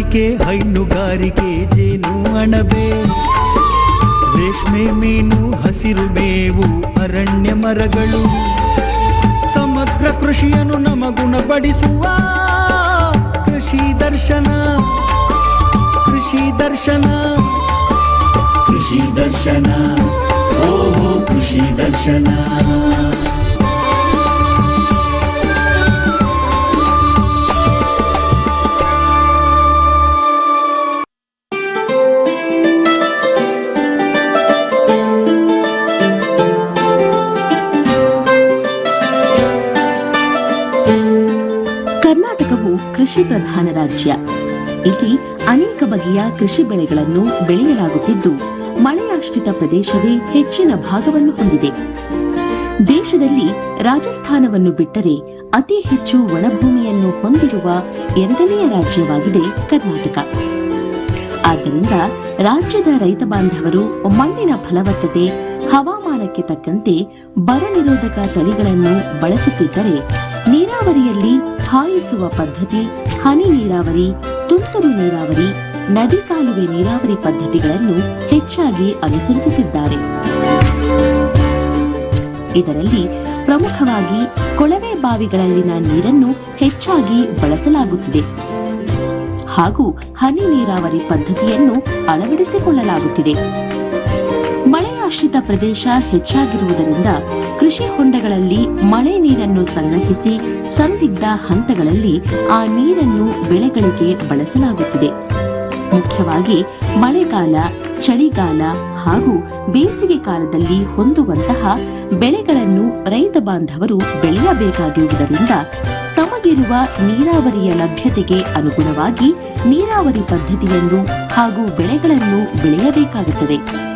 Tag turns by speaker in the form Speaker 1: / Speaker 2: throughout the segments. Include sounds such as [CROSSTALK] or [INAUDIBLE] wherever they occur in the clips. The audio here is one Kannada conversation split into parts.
Speaker 1: ತೋಟಗಾರಿಕೆ ಹೈನುಗಾರಿಕೆ ಜೇನು ಅಣಬೆ. ರೇಷ್ಮೆ ಮೀನು, ಹಸಿರು ಮೇವು, ಅರಣ್ಯ ಮರಗಳು. ಸಮಗ್ರ ಕೃಷಿಯನ್ನು ನಮಗುಣಪಡಿಸುವ ಕೃಷಿ ದರ್ಶನ. ಕೃಷಿ ದರ್ಶನ. ಕೃಷಿ ದರ್ಶನ. ಓಹೋ, ಕೃಷಿ ದರ್ಶನ.
Speaker 2: ಕೃಷಿ ಪ್ರಧಾನ ರಾಜ್ಯ. ಇಲ್ಲಿ ಅನೇಕ ಬಗೆಯ ಕೃಷಿ ಬೆಳೆಗಳನ್ನು ಬೆಳೆಯಲಾಗುತ್ತಿದ್ದು, ಮಳೆಯಾಶ್ರಿತ ಪ್ರದೇಶವೇ ಹೆಚ್ಚಿನ ಭಾಗವನ್ನು ಹೊಂದಿದೆ. ದೇಶದಲ್ಲಿ ರಾಜಸ್ಥಾನವನ್ನು ಬಿಟ್ಟರೆ ಅತಿ ಹೆಚ್ಚು ಒಣಭೂಮಿಯನ್ನು ಹೊಂದಿರುವ ಎರಡನೆಯ ರಾಜ್ಯವಾಗಿದೆ ಕರ್ನಾಟಕ. ಆದ್ದರಿಂದ ರಾಜ್ಯದ ರೈತ ಬಾಂಧವರು ಮಣ್ಣಿನ ಫಲವತ್ತತೆ, ಹವಾಮಾನಕ್ಕೆ ತಕ್ಕಂತೆ ಬರ ನಿರೋಧಕ ತಳಿಗಳನ್ನು ಬಳಸುತ್ತಿದ್ದರೆ ನೀರಾವರಿಯಲ್ಲಿ ಹಾಯಿಸುವ ಪದ್ಧತಿ, ಹನಿ ನೀರಾವರಿ, ತುಂತುರು ನೀರಾವರಿ, ನದಿ ಕಾಲುವೆ ನೀರಾವರಿ ಪದ್ಧತಿಗಳನ್ನು ಹೆಚ್ಚಾಗಿ ಅನುಸರಿಸುತ್ತಿದ್ದಾರೆ. ಇದರಲ್ಲಿ ಪ್ರಮುಖವಾಗಿ ಕೊಳವೆ ಬಾವಿಗಳಲ್ಲಿನ ನೀರನ್ನು ಹೆಚ್ಚಾಗಿ ಬಳಸಲಾಗುತ್ತಿದೆ. ಹಾಗೂ ಹನಿ ನೀರಾವರಿ ಪದ್ಧತಿಯನ್ನು ಅಳವಡಿಸಿಕೊಳ್ಳಲಾಗುತ್ತಿದೆ. ಮಳೆಯಾಶ್ರಿತ ಪ್ರದೇಶ ಹೆಚ್ಚಾಗಿರುವುದರಿಂದ ಕೃಷಿ ಹೊಂಡಗಳಲ್ಲಿ ಮಳೆ ನೀರನ್ನು ಸಂಗ್ರಹಿಸಿ ಸಂದಿಗ್ಧ ಹಂತಗಳಲ್ಲಿ ಆ ನೀರನ್ನು ಬೆಳೆಗಳಿಗೆ ಬಳಸಲಾಗುತ್ತಿದೆ. ಮುಖ್ಯವಾಗಿ ಮಳೆಗಾಲ, ಚಳಿಗಾಲ ಹಾಗೂ ಬೇಸಿಗೆ ಕಾಲದಲ್ಲಿ ಹೊಂದುವಂತಹ ಬೆಳೆಗಳನ್ನು ರೈತ ಬಾಂಧವರು ಬೆಳೆಯಬೇಕಾಗಿರುವುದರಿಂದ ತಮಗಿರುವ ನೀರಾವರಿಯ ಲಭ್ಯತೆಗೆ ಅನುಗುಣವಾಗಿ ನೀರಾವರಿ ಪದ್ಧತಿಯನ್ನು ಹಾಗೂ ಬೆಳೆಗಳನ್ನು ಬೆಳೆಯಬೇಕಾಗುತ್ತದೆ.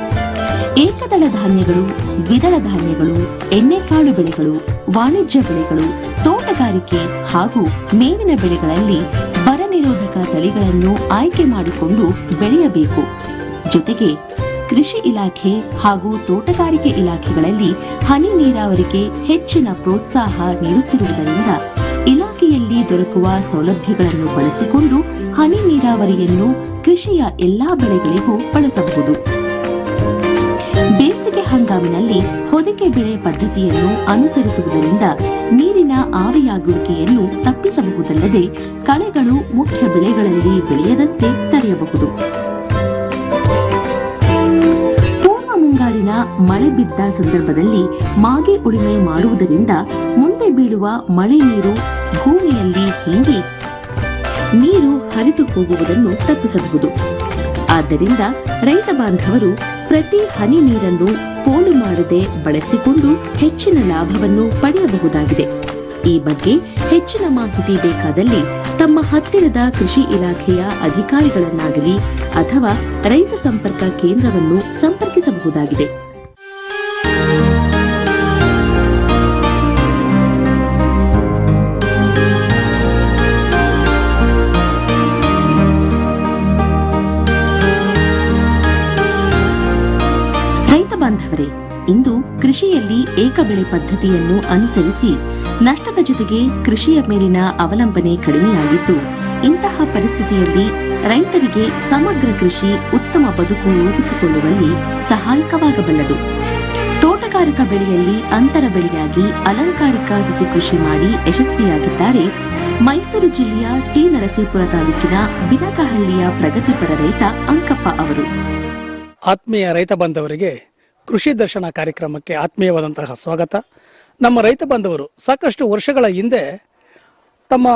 Speaker 2: ಏಕದಳ ಧಾನ್ಯಗಳು, ದ್ವಿದಳ ಧಾನ್ಯಗಳು ಎಣ್ಣೆಕಾಳು ಬೆಳೆಗಳು, ವಾಣಿಜ್ಯ ಬೆಳೆಗಳು, ತೋಟಗಾರಿಕೆ ಹಾಗೂ ಮೇವಿನ ಬೆಳೆಗಳಲ್ಲಿ ಬರ ನಿರೋಧಕ ತಳಿಗಳನ್ನು ಆಯ್ಕೆ ಮಾಡಿಕೊಂಡು ಬೆಳೆಯಬೇಕು. ಜೊತೆಗೆ ಕೃಷಿ ಇಲಾಖೆ ಹಾಗೂ ತೋಟಗಾರಿಕೆ ಇಲಾಖೆಗಳಲ್ಲಿ ಹನಿ ನೀರಾವರಿಗೆ ಹೆಚ್ಚಿನ ಪ್ರೋತ್ಸಾಹ ನೀಡುತ್ತಿರುವುದರಿಂದ ಇಲಾಖೆಯಲ್ಲಿ ದೊರಕುವ ಸೌಲಭ್ಯಗಳನ್ನು ಬಳಸಿಕೊಂಡು ಹನಿ ನೀರಾವರಿಯನ್ನು ಕೃಷಿಯ ಎಲ್ಲಾ ಬೆಳೆಗಳಿಗೂ ಬಳಸಬಹುದು. ಬೇಸಿಗೆ ಹಂಗಾಮಿನಲ್ಲಿ ಹೊದಿಕೆ ಬೆಳೆ ಪದ್ಧತಿಯನ್ನು ಅನುಸರಿಸುವುದರಿಂದ ನೀರಿನ ಆವಿಯಾಗುವಿಕೆಯನ್ನು ತಪ್ಪಿಸಬಹುದಲ್ಲದೆ ಕಳೆಗಳು ಮುಖ್ಯ ಬೆಳೆಗಳಲ್ಲಿ ಬೆಳೆಯದಂತೆ ತಡೆಯಬಹುದು. ಪೂರ್ವ ಮುಂಗಾರಿನ ಮಳೆ ಬಿದ್ದ ಸಂದರ್ಭದಲ್ಲಿ ಮಾಗೆ ಉಳಿಮೆ ಮಾಡುವುದರಿಂದ ಮುಂದೆ ಬೀಳುವ ಮಳೆ ನೀರು ಭೂಮಿಯಲ್ಲಿ ಹಿಂಗಿ ನೀರು ಹರಿದು ಹೋಗುವುದನ್ನು ತಪ್ಪಿಸಬಹುದು. ಆದ್ದರಿಂದ ರೈತ ಬಾಂಧವರು ಪ್ರತಿ ಹನಿ ನೀರನ್ನು ಪೋಲು ಮಾಡದೆ ಬಳಸಿಕೊಂಡು ಹೆಚ್ಚಿನ ಲಾಭವನ್ನು ಪಡೆಯಬಹುದಾಗಿದೆ. ಈ ಬಗ್ಗೆ ಹೆಚ್ಚಿನ ಮಾಹಿತಿ ಬೇಕಾದಲ್ಲಿ ತಮ್ಮ ಹತ್ತಿರದ ಕೃಷಿ ಇಲಾಖೆಯ ಅಧಿಕಾರಿಗಳನ್ನಾಗಲಿ ಅಥವಾ ರೈತ ಸಂಪರ್ಕ ಕೇಂದ್ರವನ್ನು ಸಂಪರ್ಕಿಸಬಹುದಾಗಿದೆ. ಏಕಬೆಳೆ ಪದ್ಧತಿಯನ್ನು ಅನುಸರಿಸಿ ನಷ್ಟದ ಜೊತೆಗೆ ಕೃಷಿಯ ಮೇಲಿನ ಅವಲಂಬನೆ ಕಡಿಮೆಯಾಗಿದ್ದು, ಇಂತಹ ಪರಿಸ್ಥಿತಿಯಲ್ಲಿ ರೈತರಿಗೆ ಸಮಗ್ರ ಕೃಷಿ ಉತ್ತಮ ಬದುಕು ರೂಪಿಸಿಕೊಳ್ಳುವಲ್ಲಿ ಸಹಾಯಕವಾಗಬಲ್ಲದು. ತೋಟಗಾರಿಕಾ ಬೆಳೆಯಲ್ಲಿ ಅಂತರ ಬೆಳೆಯಾಗಿ ಅಲಂಕಾರಿಕ ಸಸಿ ಕೃಷಿ ಮಾಡಿ ಯಶಸ್ವಿಯಾಗಿದ್ದಾರೆ ಮೈಸೂರು ಜಿಲ್ಲೆಯ ಟಿ ನರಸೀಪುರ ತಾಲೂಕಿನ ಬಿನಕಹಳ್ಳಿಯ ಪ್ರಗತಿಪರ ರೈತ ಅಂಕಪ್ಪ ಅವರು.
Speaker 3: ಆತ್ಮೀಯ ರೈತ ಬಾಂಧವರಿಗೆ ಕೃಷಿ ದರ್ಶನ ಕಾರ್ಯಕ್ರಮಕ್ಕೆ ಆತ್ಮೀಯವಾದಂತಹ ಸ್ವಾಗತ. ನಮ್ಮ ರೈತ ಬಂಧವರು ಸಾಕಷ್ಟು ವರ್ಷಗಳ ಹಿಂದೆ ತಮ್ಮ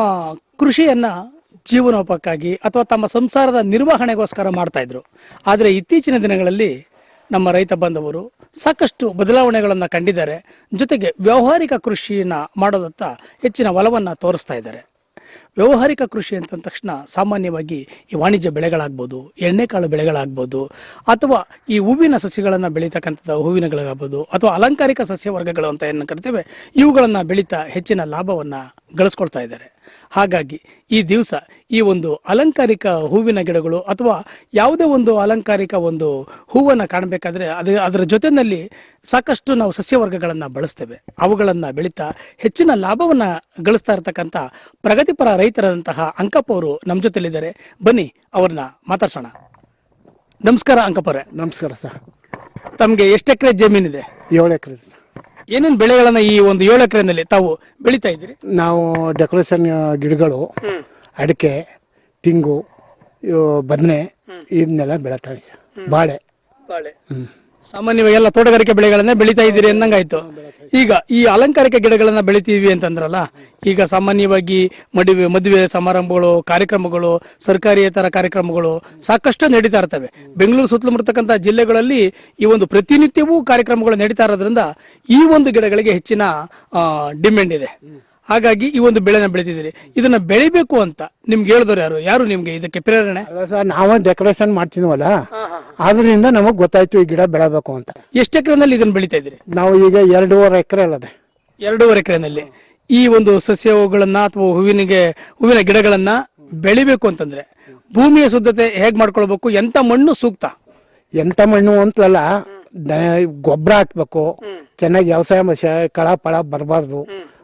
Speaker 3: ಕೃಷಿಯನ್ನು ಜೀವನೋಪಕ್ಕಾಗಿ ಅಥವಾ ತಮ್ಮ ಸಂಸಾರದ ನಿರ್ವಹಣೆಗೋಸ್ಕರ ಮಾಡ್ತಾ ಇದ್ರು. ಆದರೆ ಇತ್ತೀಚಿನ ದಿನಗಳಲ್ಲಿ ನಮ್ಮ ರೈತ ಬಾಂಧವರು ಸಾಕಷ್ಟು ಬದಲಾವಣೆಗಳನ್ನು ಕಂಡಿದ್ದಾರೆ. ಜೊತೆಗೆ ವ್ಯಾವಹಾರಿಕ ಕೃಷಿಯನ್ನು ಮಾಡೋದತ್ತ ಹೆಚ್ಚಿನ ಒಲವನ್ನು ತೋರಿಸ್ತಾ ಇದ್ದಾರೆ. ವ್ಯಾವಹಾರಿಕ ಕೃಷಿ ಅಂತ ತಕ್ಷಣ ಸಾಮಾನ್ಯವಾಗಿ ಈ ವಾಣಿಜ್ಯ ಬೆಳೆಗಳಾಗ್ಬೋದು, ಎಣ್ಣೆಕಾಳು ಬೆಳೆಗಳಾಗ್ಬೋದು, ಅಥವಾ ಈ ಹೂವಿನ ಸಸ್ಯಗಳನ್ನು ಬೆಳೀತಕ್ಕಂಥದ್ದು ಹೂವಿನಗಳಾಗ್ಬೋದು ಅಥವಾ ಅಲಂಕಾರಿಕ ಸಸ್ಯ ವರ್ಗಗಳು ಅಂತ ಏನು ಕರಿತೇವೆ, ಇವುಗಳನ್ನು ಬೆಳೀತಾ ಹೆಚ್ಚಿನ ಲಾಭವನ್ನು ಗಳಿಸ್ಕೊಳ್ತಾ ಇದ್ದಾರೆ. ಹಾಗಾಗಿ ಈ ದಿವಸ ಈ ಒಂದು ಅಲಂಕಾರಿಕ ಹೂವಿನ ಗಿಡಗಳು ಅಥವಾ ಯಾವುದೇ ಒಂದು ಅಲಂಕಾರಿಕ ಒಂದು ಹೂವನ್ನು ಕಾಣಬೇಕಾದ್ರೆ ಅದು ಅದರ ಜೊತೆಯಲ್ಲಿ ಸಾಕಷ್ಟು ನಾವು ಸಸ್ಯವರ್ಗಗಳನ್ನು ಬಳಸ್ತೇವೆ. ಅವುಗಳನ್ನು ಬೆಳೀತಾ ಹೆಚ್ಚಿನ ಲಾಭವನ್ನು ಗಳಿಸ್ತಾ ಇರತಕ್ಕಂಥ ಪ್ರಗತಿಪರ ರೈತರಾದಂತಹ ಅಂಕಪ್ಪ ಅವರು ನಮ್ಮ ಜೊತೆಯಲ್ಲಿದ್ದಾರೆ ಬನ್ನಿ ಅವ್ರನ್ನ ಮಾತಾಡ್ಸೋಣ. ನಮಸ್ಕಾರ ಅಂಕಪ್ಪರೇ
Speaker 4: ನಮಸ್ಕಾರ ಸರ್.
Speaker 3: ತಮಗೆ ಎಷ್ಟು ಎಕರೆ ಜಮೀನಿದೆ?
Speaker 4: ಏಳು ಎಕರೆ ಸರ್.
Speaker 3: ಏನೇನು ಬೆಳೆಗಳನ್ನ ಈ ಒಂದು ಏಳು ಎಕರೆನಲ್ಲಿ ತಾವು ಬೆಳೀತಾ ಇದ್ದೀರಿ?
Speaker 4: ನಾವು ಡೆಕೋರೇಷನ್ ಗಿಡಗಳು ಅಡಿಕೆ ತೆಂಗು ಬದನೆ ಇದನ್ನೆಲ್ಲ ಬೆಳೀತಾ ಇದ್ದೀವಿ. ಬಾಳೆ.
Speaker 3: ಬಾಳೆ. ಸಾಮಾನ್ಯವಾಗಿ ಎಲ್ಲ ತೋಟಗಾರಿಕೆ ಬೆಳೆಗಳನ್ನ ಬೆಳೀತಾ ಇದ್ದೀರಿ ಅನ್ನಂಗಾಯ್ತು. ಈಗ ಈ ಅಲಂಕಾರಿಕ ಗಿಡಗಳನ್ನ ಬೆಳಿತೀವಿ ಅಂತಂದ್ರಲ್ಲ ಈಗ ಸಾಮಾನ್ಯವಾಗಿ ಮದುವೆ ಮದುವೆ ಸಮಾರಂಭಗಳು ಕಾರ್ಯಕ್ರಮಗಳು ಸರ್ಕಾರಿಯೇತರ ಕಾರ್ಯಕ್ರಮಗಳು ಸಾಕಷ್ಟು ನಡೀತಾ ಇರ್ತವೆ. ಬೆಂಗಳೂರು ಸುತ್ತಮುತ್ತಕ್ಕಂಥ ಜಿಲ್ಲೆಗಳಲ್ಲಿ ಈ ಒಂದು ಪ್ರತಿನಿತ್ಯವೂ ಕಾರ್ಯಕ್ರಮಗಳು ನಡೀತಾ ಇರೋದ್ರಿಂದ ಈ ಒಂದು ಗಿಡಗಳಿಗೆ ಹೆಚ್ಚಿನ ಡಿಮ್ಯಾಂಡ್ ಇದೆ. ಹಾಗಾಗಿ ಈ ಒಂದು ಬೆಳೆನ ಬೆಳಿತಿದ್ದೀರಿ. ಇದನ್ನ ಬೆಳಿಬೇಕು ಅಂತ ನಿಮ್ಗೆ ಹೇಳಿದವರು ಯಾರು? ಯಾರು ನಿಮ್ಗೆ ಇದಕ್ಕೆ ಪ್ರೇರಣೆ?
Speaker 4: ಸರ್ ನಾವು ಡೆಕೋರೇಷನ್ ಮಾಡ್ತಿದ್ವಲ್ಲ ಅದರಿಂದ ನಮಗೆ ಗೊತ್ತಾಯ್ತು ಈ ಗಿಡ ಬೆಳಬೇಕು ಅಂತ.
Speaker 3: ಎಷ್ಟು ಎಕರೆನಲ್ಲಿ ಇದನ್ನ ಬೆಳಿತಾ ಇದ್ರಿ
Speaker 4: ನಾವು ಈಗ ಎರಡೂವರೆ ಎಕರೆ ಅಲ್ಲದೆ.
Speaker 3: ಎರಡೂವರೆ ಎಕರೆನಲ್ಲಿ. ಈ ಒಂದು ಸಸ್ಯಗಳನ್ನ ಅಥವಾ ಹೂವಿನಿಗೆ ಹೂವಿನ ಗಿಡಗಳನ್ನ ಬೆಳಿಬೇಕು ಅಂತಂದ್ರೆ ಭೂಮಿಯ ಶುದ್ಧತೆ ಹೇಗ್ ಮಾಡ್ಕೊಳ್ಬೇಕು? ಎಂತ ಮಣ್ಣು ಸೂಕ್ತ?
Speaker 4: ಎಂತ ಮಣ್ಣು ಅಂತಲ್ಲ ಗೊಬ್ಬರ ಹಾಕ್ಬೇಕು. ಚೆನ್ನಾಗಿ ವ್ಯವಸಾಯ ಮಶ ಕಳ ಪಳ ಬರಬಾರ್ದು.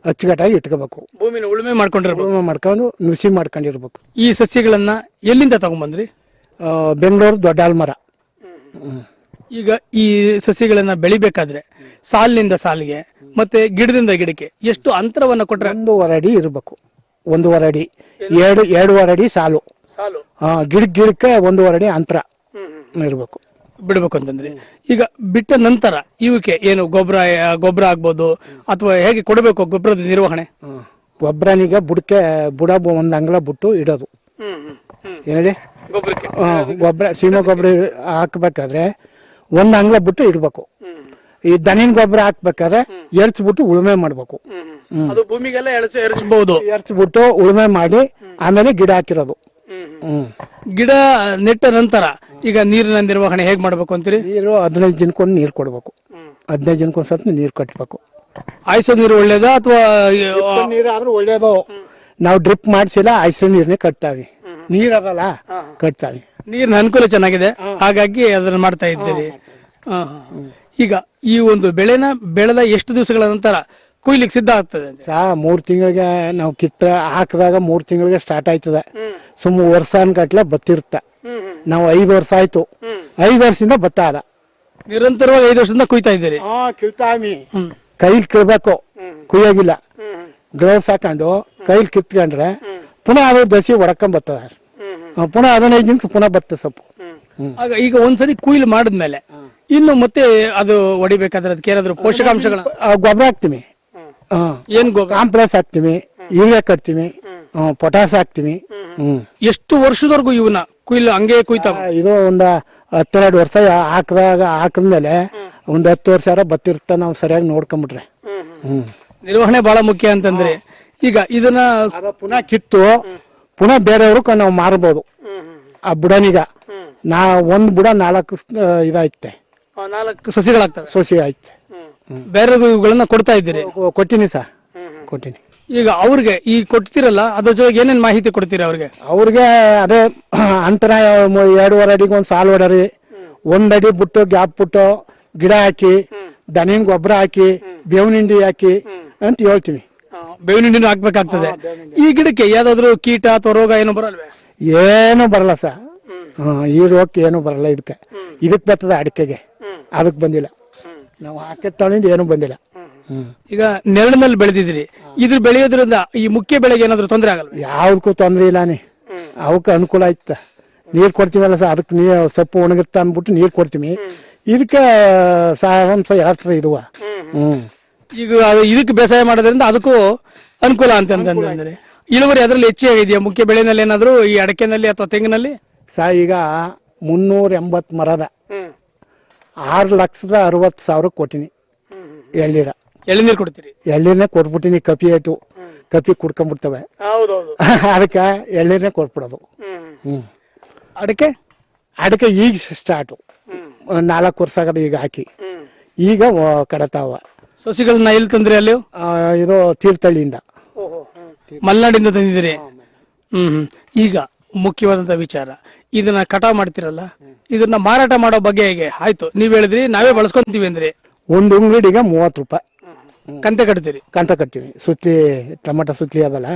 Speaker 4: ಅಚ್ಚುಕಟ್ಟಾಗಿ ಇಟ್ಕೋಬೇಕು.
Speaker 3: ಭೂಮಿನ ಉಳುಮೆ ಮಾಡ್ಕೊಂಡಿರ್ಬೇಕು.
Speaker 4: ಉಳುಮೆ ಮಾಡ್ಕೊಂಡು ನುಸಿ ಮಾಡ್ಕೊಂಡಿರ್ಬೇಕು.
Speaker 3: ಈ ಸಸ್ಯಗಳನ್ನ ಎಲ್ಲಿಂದ
Speaker 4: ತಗೊಂಡ್ಬಂದ್ರಿ ಬೆಂಗಳೂರು ದೊಡ್ಡ ಆಲ್ಮರ
Speaker 3: ಈಗ ಈ ಸಸಿಗಳನ್ನು ಬೆಳಿಬೇಕಾದ್ರೆ ಸಾಲಿನಿಂದ ಸಾಲಿಗೆ ಮತ್ತೆ ಗಿಡದಿಂದ ಗಿಡಕ್ಕೆ ಎಷ್ಟು ಅಂತರವನ್ನ ಕೊಟ್ಟರೆ
Speaker 4: ಒಂದೂವರೆ ಅಡಿ ಇರಬೇಕು. ಒಂದೂವರೆ ಅಡಿ. ಎರಡು ಎರಡೂವರೆ ಅಡಿ ಸಾಲು.
Speaker 3: ಸಾಲು?
Speaker 4: ಆ, ಗಿಡ ಗಿಡಕ್ಕೆ ಒಂದೂವರೆ ಅಡಿ ಅಂತರ ಇರಬೇಕು.
Speaker 3: ಬಿಡ್ಬೇಕು ಅಂತಂದ್ರೆ. ಈಗ ಬಿಟ್ಟ ನಂತರ ಇವಕ್ಕೆ ಏನು ಗೊಬ್ಬರ ಗೊಬ್ಬರ ಆಗ್ಬೋದು ಅಥವಾ ಹೇಗೆ ಕೊಡಬೇಕು ಗೊಬ್ಬರದ ನಿರ್ವಹಣೆ?
Speaker 4: ಗೊಬ್ಬರನಿಗೆ ಬುಡಕ್ಕೆ ಬುಡ ಬ- ಒಂದು ಅಂಗ್ಲ ಬಿಟ್ಟು ಇಡೋದು.
Speaker 3: ಗೊಬ್ಬರಕ್ಕೆ
Speaker 4: ಗೊಬ್ಬರ ಸೀಮೆ ಗೊಬ್ಬರ ಹಾಕ್ಬೇಕಾದ್ರೆ ಒಂದು ಅಂಗ್ಲ ಬಿಟ್ಟು ಇಡ್ಬೇಕು. ಈ ದನಿನ ಗೊಬ್ಬರ ಹಾಕ್ಬೇಕಾದ್ರೆ ಎರ್ಚ್ಬಿಟ್ಟು ಉಳುಮೆ ಮಾಡ್ಬೇಕು.
Speaker 3: ಅದು ಭೂಮಿಗೆಲ್ಲ ಎಳಚ ಎರಚಬಹುದು
Speaker 4: ಎರ್ಚ್ಬಿಟ್ಟು ಉಳುಮೆ ಮಾಡಿ ಆಮೇಲೆ ಗಿಡ ಹಾಕಿರೋದು. ಹ್ಮ್
Speaker 3: ಗಿಡ ನೆಟ್ಟ ನಂತರ ಈಗ ನೀರಿನ ನಿರ್ವಹಣೆ ಹೇಗ್ ಮಾಡ್ಬೇಕು ಅಂತೀರಿ?
Speaker 4: ನೀರು ಹದಿನೈದು ದಿನಕ್ಕೊಂದು ನೀರು ಕೊಡ್ಬೇಕು. ಹದಿನೈದು ದಿನಕ್ಕೊಂದು ಸತ್ ನೀರು ಕಟ್ಟಬೇಕು
Speaker 3: ಆಯ್ಸೋ ನೀರು ಒಳ್ಳೇದಾ ಅಥವಾ
Speaker 4: ನೀರು ಆದ್ರೂ ಒಳ್ಳೇದು. ನಾವು ಡ್ರಿಪ್ ಮಾಡಿಸಿಲ್ಲ ಐಸ ನೀರನ್ನೇ ಕಟ್ತಾವಿ. ನೀರ್ ಕಟ್ತಾರೆ.
Speaker 3: ನೀರಿನ ಅನುಕೂಲ ಚೆನ್ನಾಗಿದೆ. ಹಾಗಾಗಿ ಅದನ್ನ ಮಾಡ್ತಾ ಇದ್ದೀರಿ. ಹಾ, ಹಾ. ಈಗ ಈ ಒಂದು ಬೆಳೆನ ಬೆಳೆದ ಎಷ್ಟು ದಿವಸಗಳ ನಂತರ ಕೊಯ್ಲಿಕ್ಕೆ ಸಿದ್ಧ ಆಗ್ತದೆ
Speaker 4: ಸಾ ಮೂರು ತಿಂಗಳಿಗೆ ನಾವು ಕಿತ್ತ ಹಾಕಿದಾಗ ಮೂರು ತಿಂಗಳಿಗೆ ಸ್ಟಾರ್ಟ್ ಆಯ್ತದೆ. ಸುಮ್ಮ ವರ್ಷ ಅನ್ಕಟ್ಲೆ ಬತ್ತಿರುತ್ತೆ ನಾವು ಐದು ವರ್ಷ ಆಯ್ತು. ಐದು ವರ್ಷದಿಂದ ಭತ್ತ ಅದ.
Speaker 3: ನಿರಂತರವಾಗಿ ಐದು ವರ್ಷದಿಂದ ಕುಯ್ತಾ ಇದ್ದೀರಿ.
Speaker 4: ಕೈಲಿ ಕೀಳ್ಬೇಕು. ಕುಯ್ಯೋಗಿಲ್ಲ ಗ್ಲೌಸ್ ಹಾಕೊಂಡು ಕೈಲಿ ಕಿತ್ಕೊಂಡ್ರೆ ಪುನಃ ಅದು ದಸಿ ಆ, ಪುನಃ ಹದಿನೈದು ದಿನಕ್ಕೆ ಪುನಃ ಬರ್ತದೆ ಸೊಪ್ಪು.
Speaker 3: ಆಗ ಈಗ ಒಂದ್ಸರಿ ಕುಯ್ಲು ಮಾಡಿದ್ಮೇಲೆ ಇನ್ನು ಮತ್ತೆ ಅದು ಹೊಡಿಬೇಕಾದ್ರೆ ಅದಕ್ಕೆ ಏನಾದ್ರು ಪೋಷಕಾಂಶಗಳ
Speaker 4: ಗೊಬ್ಬರ ಹಾಕ್ತೀವಿ. ಹಾ
Speaker 3: ಏನ್ ಗೊಬ್ಬರ?
Speaker 4: ಕಾಂಪ್ಲೆಕ್ಸ್ ಹಾಕ್ತೀವಿ ಯೂರಿಯಾ ಕಟ್ತೀವಿ ಪೊಟಾಸ್ ಹಾಕ್ತೀವಿ. ಹ್ಮ್
Speaker 3: ಎಷ್ಟು ವರ್ಷದವರೆಗೂ ಇವನ್ನ ಕುಯ್ಲು ಹಂಗೆ ಕುಯ್ತಾವ
Speaker 4: ಇದು ಒಂದ ಹತ್ತೆರಡು ವರ್ಷ ಹಾಕಿದಾಗ ಹಾಕಿದ್ಮೇಲೆ ಒಂದ್ ಹತ್ತು ವರ್ಷ ಯಾರ ಬತ್ತಿರ್ತ ನಾವು ಸರಿಯಾಗಿ ನೋಡ್ಕೊಂಬಿಟ್ರೆ. ಹ್ಮ್
Speaker 3: ನಿರ್ವಹಣೆ ಬಹಳ ಮುಖ್ಯ ಅಂತಂದ್ರೆ ಈಗ ಇದನ್ನ
Speaker 4: ಪುನಃ ಕಿತ್ತು ಪುನಃ ಬೇರೆಯವರು ನಾವು ಮಾರ್ಬೋದು. ಆ ಬುಡನೀಗ. ನಾ ಒಂದ್ ಬುಡ ನಾಲ್ಕು ಇದಾಯ್ತೆ.
Speaker 3: ನಾಲ್ಕು ಸಸಿಗಳಾಗ್ತವೆ.
Speaker 4: ಸಸಿ ಆಯ್ತೆ.
Speaker 3: ಬೇರೆ ಇವುಗಳನ್ನ ಕೊಡ್ತಾ ಇದ್ದೀರಿ?
Speaker 4: ಕೊಟ್ಟಿನಿ ಸರ್. ಕೊಟ್ಟಿನಿ.
Speaker 3: ಈಗ ಅವ್ರಿಗೆ ಈ ಕೊಡ್ತೀರಲ್ಲ ಅದ್ರ ಜೊತೆಗೆ ಏನೇನ್ ಮಾಹಿತಿ ಕೊಡ್ತೀರಿ ಅವ್ರಿಗೆ?
Speaker 4: ಅವ್ರಿಗೆ ಅದೇ [CLEARS THROAT] ಅಂತರ ಎರಡೂವರೆ ಅಡಿಗೆ ಒಂದು ಸಾಲು ಹೊಡರಿ ಒಂದ್ ಅಡಿ ಬಿಟ್ಟು ಗ್ಯಾಪ್ ಬಿಟ್ಟು ಗಿಡ ಹಾಕಿ ದನಿನ ಗೊಬ್ಬರ ಹಾಕಿ ಬೇವಿನ ಹಿಂಡಿ ಹಾಕಿ ಅಂತ ಹೇಳ್ತೀವಿ.
Speaker 3: ಬೇವಿನ ಹಿಂಡಿನೂ ಹಾಕ್ಬೇಕಾಗ್ತದೆ ಈ ಗಿಡಕ್ಕೆ ಯಾವ್ದಾದ್ರು ಕೀಟ ಅಥವಾ ರೋಗ ಏನು ಬರಲ್ವೇ?
Speaker 4: ಏನು ಬರಲ್ಲ ಸರ್. ಈ ರೋಗಕ್ಕೆ ಏನು ಬರಲ್ಲ ಇದಕ್ಕೆ. ಇದಕ್ ಬರ್ತದೆ ಅಡಿಕೆಗೆ. ಅದಕ್ ಬಂದಿಲ್ಲ. ನಾವು ಹಾಕಿದ ತಳಿಂದ ಏನು ಬಂದಿಲ್ಲ. ಹ್ಮ್.
Speaker 3: ಈಗ ನೆರಳಿನಲ್ಲಿ ಬೆಳೆದಿದ್ರಿ ಇದ್ರ ಬೆಳೆಯೋದ್ರಿಂದ ಈ ಮುಖ್ಯ ಬೆಳೆಗೆ ಏನಾದ್ರು ತೊಂದರೆ ಆಗಲ್ಲ
Speaker 4: ಯಾವ್ದಕ್ಕೂ ತೊಂದ್ರೆ ಇಲ್ಲಾನೆ ಅವಕ್ಕೆ ಅನುಕೂಲ ಆಯ್ತ. ನೀರ್ ಕೊಡ್ತೀವಲ್ಲ ಸರ್ ಅದಕ್ಕೆ ನೀರ್ ಸೊಪ್ಪು ಒಣಗುತ್ತ ಅಂದ್ಬಿಟ್ಟು ನೀರ್ ಕೊಡ್ತೀವಿ. ಇದಕ್ಕೆ ಸಾರಾಂಶ ಹೇಳ್ತದೆ ಇದುವ. ಹ್ಮ್.
Speaker 3: ಈಗ ಅದು ಇದಕ್ಕೆ ಬೇಸಾಯ ಮಾಡೋದ್ರಿಂದ ಅದಕ್ಕೂ ಅನುಕೂಲ ಅಂತ ಅಂತಂದ್ರೆ ಇಳುವರಿ ಅದರಲ್ಲಿ ಹೆಚ್ಚಾಗಿದೆಯಾ ಮುಖ್ಯ ಬೆಳೆನಲ್ಲಿ ಏನಾದರೂ ಈ ಅಡಕೆನಲ್ಲಿ ಅಥವಾ ತೆಂಗಿನಲ್ಲಿ?
Speaker 4: ಸಾ ಈಗ ಮುನ್ನೂರ ಎಂಬತ್ ಮರದ ಆರು ಲಕ್ಷದ ಅರವತ್ತು ಸಾವಿರ ಕೊಟ್ಟಿನಿ. ಎಳ್ಳೀರ
Speaker 3: ಎಳ್ನೀರು. ಕೊಡ್ತೀರಿ?
Speaker 4: ಎಳ್ಳೀರ್ನೇ ಕೊಟ್ಬಿಟ್ಟಿನಿ ಕಪಿ ಏಟು ಕಪಿ ಕುಡ್ಕೊಂಡ್ಬಿಡ್ತವೆ.
Speaker 3: ಹೌದೌದು. [LAUGHS]
Speaker 4: ಅದಕ್ಕೆ ಎಳ್ಳೀರ್ನೇ ಕೊಟ್ಬಿಡೋದು. ಹ್ಞೂ
Speaker 3: ಅಡಕೆ?
Speaker 4: ಅಡಕೆ ಈಗ ಸ್ಟಾರ್ಟು. ನಾಲ್ಕು ವರ್ಷ ಆಗದ ಈಗ ಹಾಕಿ. ಈಗ ಕಡತಾವ.
Speaker 3: ಸಸಿಗಳನ್ನ ಎಲ್ಲಿ ತಂದ್ರಿ ಅಲ್ಲಿ?
Speaker 4: ಆ, ಇದು ತೀರ್ಥಹಳ್ಳಿಯಿಂದ.
Speaker 3: ಮಲೆನಾಡಿಂದ ತಂದಿದ್ದೀರಿ? ಹ್ಮ್ ಹ್ಮ್. ಈಗ ಮುಖ್ಯವಾದಂತ ವಿಚಾರ. ಇದನ್ನ ಕಟಾವ್ ಮಾಡ್ತಿರಲ್ಲ? ಇದನ್ನ ಮಾರಾಟ ಮಾಡೋ ಬಗ್ಗೆ ಹೇಗೆ? ಆಯ್ತು ನೀವ್ ಹೇಳಿದ್ರಿ ನಾವೇ ಬಳಸ್ಕೊಂತೀವಿ ಅಂದ್ರಿ.
Speaker 4: ಒಂದು ಅಂಗಡಿಗೆ ಮೂವತ್ತು ರೂಪಾಯಿ.
Speaker 3: ಕಂತೆ ಕಟ್ತೀರಿ?
Speaker 4: ಕಂತ ಕಟ್ತೀವಿ. ಸುತ್ತಿ ಟೊಮೆಟೊ ಸುತ್ಲಿ ಅದಲ್ಲ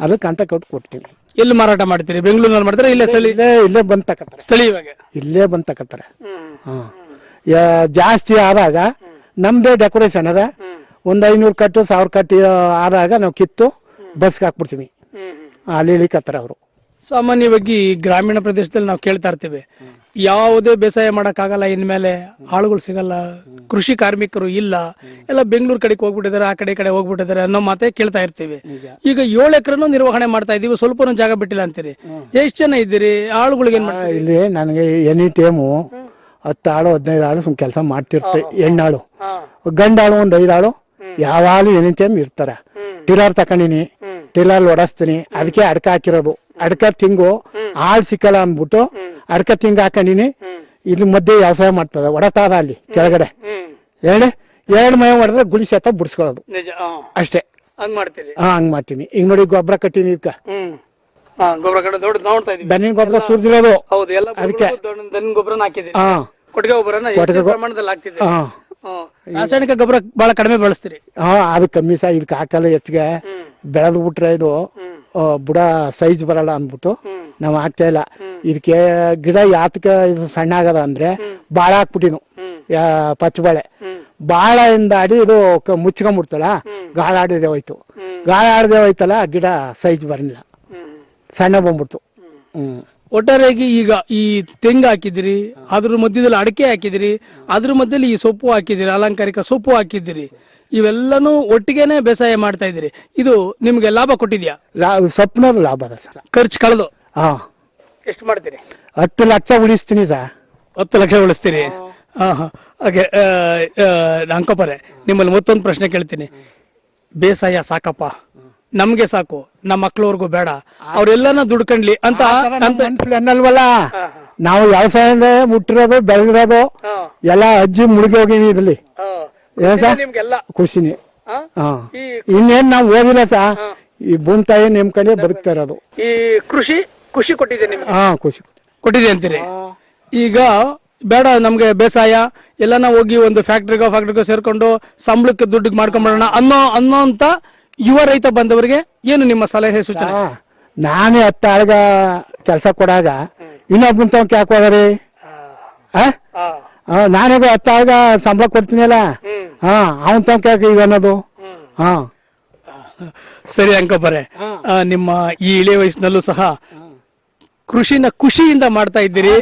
Speaker 4: ಅದು ಕಂತ ಕಟ್ಟು ಕೊಡ್ತೀವಿ.
Speaker 3: ಎಲ್ಲಿ ಮಾರಾಟ ಮಾಡ್ತೀರಿ? ಬೆಂಗಳೂರಿನಲ್ಲಿ ಮಾಡ್ತಾರೆ ಇಲ್ಲೇ ಸ್ಥಳೀಯ
Speaker 4: ಇಲ್ಲೇ ಇಲ್ಲೇ ಬಂದ್ ತಕತ್ತಾರೆ
Speaker 3: ಸ್ಥಳೀಯವಾಗಿ?
Speaker 4: ಇಲ್ಲೇ ಬಂದ್ ತಕತ್ತಾರೆ ಹಾ ಯಾ- ಜಾಸ್ತಿ ಆದಾಗ ನಮ್ದೇ ಡೆಕೋರೇಷನ್ ಅದ. ಒಂದ್ ಐನೂರು ಕಟ್ಟು ಸಾವಿರ ಕಟ್ಟಿ ಆದಾಗ ನಾವು ಕಿತ್ತು ಬಸ್ಗೆ ಹಾಕ್ಬಿಡ್ತೀವಿ. ಅಲ್ಲಿ ಇಳಿಕತ್ತಾರೆ ಅವರು.
Speaker 3: ಸಾಮಾನ್ಯವಾಗಿ ಗ್ರಾಮೀಣ ಪ್ರದೇಶದಲ್ಲಿ ನಾವು ಕೇಳ್ತಾ ಇರ್ತೀವಿ. ಯಾವುದೇ ಬೇಸಾಯ ಮಾಡೋಕ್ಕಾಗಲ್ಲ ಇನ್ಮೇಲೆ ಆಳುಗಳು ಸಿಗಲ್ಲ ಕೃಷಿ ಕಾರ್ಮಿಕರು ಇಲ್ಲ ಎಲ್ಲ ಬೆಂಗಳೂರು ಕಡೆಗೆ ಹೋಗ್ಬಿಟ್ಟಿದ್ದಾರೆ ಆ ಕಡೆ ಈ ಕಡೆ ಹೋಗ್ಬಿಟ್ಟಿದ್ದಾರೆ ಅನ್ನೋ ಮಾತೇ ಕೇಳ್ತಾ ಇರ್ತೀವಿ. ಈಗ. ಏಳು ಎಕರೆನೂ ನಿರ್ವಹಣೆ ಮಾಡ್ತಾ ಇದೀವಿ ಸ್ವಲ್ಪನೂ ಜಾಗ ಬಿಟ್ಟಿಲ್ಲ ಅಂತೀರಿ. ಎಷ್ಟು ಜನ ಇದ್ದೀರಿ? ಆಳುಗಳಿಗೆ ಏನ್ ಮಾಡ್ತೀರಿ
Speaker 4: ಇಲ್ಲಿ ನನಗೆ ಎನಿ ಟೈಮು ಹತ್ತು ಆಳು ಹದಿನೈದು ಆಳು ಸುಮ್ ಕೆಲಸ ಮಾಡ್ತಿರ್ತೆ. ಹೆಣ್ಣಾಳು. ಗಂಡಾಳು ಒಂದು ಐದು ಆಳು ಯಾವಾಗಲೂ ಎನಿ ಟೈಮ್ ಇರ್ತಾರೆ. ಟಿಲರ್ ತಕೊಂಡಿನಿ ಟಿಲರ್ ಓಡಿಸ್ತೀನಿ ಅದಕ್ಕೆ ಅಡ್ಕ ಹಾಕಿರೋದು. ಅಡ್ಕ ತಿಂಗು ಆಳು ಸಿಕ್ಕಲ್ಲ ಅಂದ್ಬಿಟ್ಟು ಅಡ್ಕ ತಿಂಗ್ ಹಾಕೊಂಡಿನಿ. ಇಲ್ಲಿ ಮಧ್ಯೆ ವ್ಯವಸಾಯ ಮಾಡ್ತದೆ ಒಡತಾದ ಅಲ್ಲಿ ಕೆಳಗಡೆ. ಹೇಳಿ ಎರಡು ಮೈ ಮಾಡಿದ್ರೆ ಗುಳಿ ಸತ್ತ ಬಿಡಿಸ್ಕೊಳ್ಳೋದು. ಅಷ್ಟೇ.
Speaker 3: ಹಂಗ್ ಮಾಡ್ತೀನಿ
Speaker 4: ಹಾ ಹಂಗ್ ಮಾಡ್ತೀನಿ. ಈಗ ನೋಡಿ ಗೊಬ್ಬರ ಕಟ್ಟಿನಿ ಇದಕ್ಕ
Speaker 3: ಗೊಬ್ಬರ ಕಡೆ ನೋಡಿ ನೋಡ್ತಾ ಇದೀವಿ.
Speaker 4: ದನಿನ ಗೊಬ್ಬರ ಸುರಿದಿರೋದು.
Speaker 3: ಹೌದು ಎಲ್ಲ ದನ ಗೊಬ್ಬರನ ಹಾಕಿದ್ದೀರಿ.
Speaker 4: ಹಾ.
Speaker 3: ಕೊಟ್ಟಿಗೆ ಗೊಬ್ಬರನ ಎಷ್ಟು ಪ್ರಮಾಣದಲ್ಲಿ ಹಾಕ್ತಿದ್ದೀರಿ.
Speaker 4: ಹಾ.
Speaker 3: ಹ್ಮ್. ರಾಸಾಯನಿಕ ಗೊಬ್ಬರ ಬಹಳ ಕಡಿಮೆ ಬಳಸ್ತೀರಿ.
Speaker 4: ಹಾ ಅದು ಕಮ್ಮಿ ಸಹ ಇದಕ್ಕೆ ಹಾಕಲ್ಲ ಹೆಚ್ಚಿಗೆ. ಬೆಳೆದು ಬಿಟ್ರೆ ಇದು ಆ, ಬುಡ ಸೈಜ್ ಬರಲ್ಲ ಅಂದ್ಬಿಟ್ಟು ನಾವು ಹಾಕ್ತಾ ಇಲ್ಲ. ಇದಕ್ಕೆ ಗಿಡ ಯಾತಕ ಇದು ಸಣ್ಣ ಆಗದ ಅಂದ್ರೆ ಬಾಳ ಹಾಕ್ಬಿಟ್ಟಿನು ಯಾ- ಪಚ್ಚ ಬಾಳೆ ಬಾಳೆಯಿಂದ ಅಡಿ ಇದು ಕ- ಮುಚ್ಕೊಂಡ್ಬಿಡ್ತಲ್ಲ? ಗಾಳ ಆಡದೆ ಹೋಯ್ತು. ಗಾಳ ಆಡದೆ ಹೋಯ್ತಲ್ಲ ಗಿಡ ಸೈಜ್ ಬರಲಿಲ್ಲ. ಸಣ್ಣ ಬಂದ್ಬಿಡ್ತು. ಹ್ಮ್.
Speaker 3: ಒಟ್ಟಾರೆಯಾಗಿ ಈಗ ಈ ತೆಂಗು ಹಾಕಿದಿರಿ ಅದ್ರ ಮಧ್ಯದಲ್ಲಿ ಅಡಿಕೆ ಹಾಕಿದಿರಿ ಅದ್ರ ಮಧ್ಯದಲ್ಲಿ ಈ ಸೊಪ್ಪು ಹಾಕಿದಿರಿ ಅಲಂಕಾರಿಕ ಸೊಪ್ಪು ಹಾಕಿದಿರಿ ಇವೆಲ್ಲನೂ ಒಟ್ಟಿಗೆನೆ ಬೇಸಾಯ ಮಾಡ್ತಾ ಇದ್ದೀರಿ. ಇದು ನಿಮ್ಗೆ ಲಾಭ ಕೊಟ್ಟಿದ್ಯಾ?
Speaker 4: ಲಾ- ಸೊಪ್ಪಿನದು ಲಾಭ ಅದ ಸರ್.
Speaker 3: ಖರ್ಚು ಕಳೆದು?
Speaker 4: ಹಾ.
Speaker 3: ಎಷ್ಟು ಮಾಡ್ತೀರಿ?
Speaker 4: ಹತ್ತು ಲಕ್ಷ ಉಳಿಸ್ತೀನಿ ಸರ್.
Speaker 3: ಹತ್ತು ಲಕ್ಷ ಉಳಿಸ್ತೀರಿ? ಹಾ ಹಾ. ಹಾಗೆ ಅಂಕಪರೆ ನಿಮ್ಮಲ್ಲಿ ಮತ್ತೊಂದು ಪ್ರಶ್ನೆ ಕೇಳ್ತೀನಿ. ಬೇಸಾಯ ಸಾಕಪ್ಪ? ನಮ್ಗೆ ಸಾಕು ನಮ್ಮ ಮಕ್ಳವ್ರಿಗೂ ಬೇಡ. ಅವ್ರೆಲ್ಲನ ದುಡ್ಕಂಡ್ಲಿ ಅಂತ ಅಂತ
Speaker 4: ಅನ್ನಲ್ವಲ್ಲ ನಾವು ವ್ಯವಸಾಯ ಮುಟ್ಟಿರೋದು ಬೆಳೆದಿರೋದು ಎಲ್ಲ ಅಜ್ಜಿ ಮುಳುಗಿ ಹೋಗಿನಿ ಇದ್ರಲ್ಲಿ. ಏನ್ ಸಾ
Speaker 3: ನಿಮ್ಗೆಲ್ಲ?
Speaker 4: ಖುಷಿನಿ. ಇನ್ನೇನ್ ನಾವು ಓದಿಲ್ಲ ಸಾ? ಈ ಭೂಮಿ ತಾಯಿ ನೇಮ್ಕೊಂಡೇ ಬದುಕ್ತಾ ಇರೋದು.
Speaker 3: ಈ ಕೃಷಿ ಖುಷಿ ಕೊಟ್ಟಿದೆ ನಿಮ್ಗೆ?
Speaker 4: ಹಾ ಖುಷಿ
Speaker 3: ಕೊಟ್ಟಿದೆ ಅಂತೀರಿ? ಈಗ ಬೇಡ ನಮ್ಗೆ ಬೇಸಾಯ ಎಲ್ಲಾನ ಹೋಗಿ ಒಂದು ಫ್ಯಾಕ್ಟ್ರಿಗೋ ಫ್ಯಾಕ್ಟ್ರಿಗೋ ಸೇರ್ಕೊಂಡು ಸಂಬಳಕ್ಕೆ ದುಡ್ಡು ಮಾಡ್ಕೊಂಡ್ಬಿಡೋಣ ಅನ್ನೋ ಅನ್ನೋ ಅಂತ ಯುವ ರೈತ ಬಂದವರಿಗೆ ಏನು ನಿಮ್ಮ ಸಲಹೆ ಸೂಚನೆ?
Speaker 4: ನಾನೇ ಹತ್ತ ಆಳ್ಗ ಕೆಲಸ ಕೊಡಾಗ ಇನ್ನೊಬ್ಬನ್ ತಗೊಂಡ್ ಯಾಕೆ ಹೋದ್ರಿ? ಆ? ಹತ್ತ ಆಳ್ಗ ಸಂಬಳ ಕೊಡ್ತೀನಿಲ್ಲ? ಹಾ ಅವನ್ ತಗೊಂಡ್ ಯಾಕೆ ಈಗ ಅನ್ನೋದು? ಹಾ
Speaker 3: ಸರಿ ಅಂಕಪರೆ ಆ, ನಿಮ್ಮ ಈ ಇಳೆ ವಯಸ್ಸಿನಲ್ಲೂ ಸಹ ಕೃಷಿನ ಖುಷಿಯಿಂದ ಮಾಡ್ತಾ ಇದ್ದೀರಿ.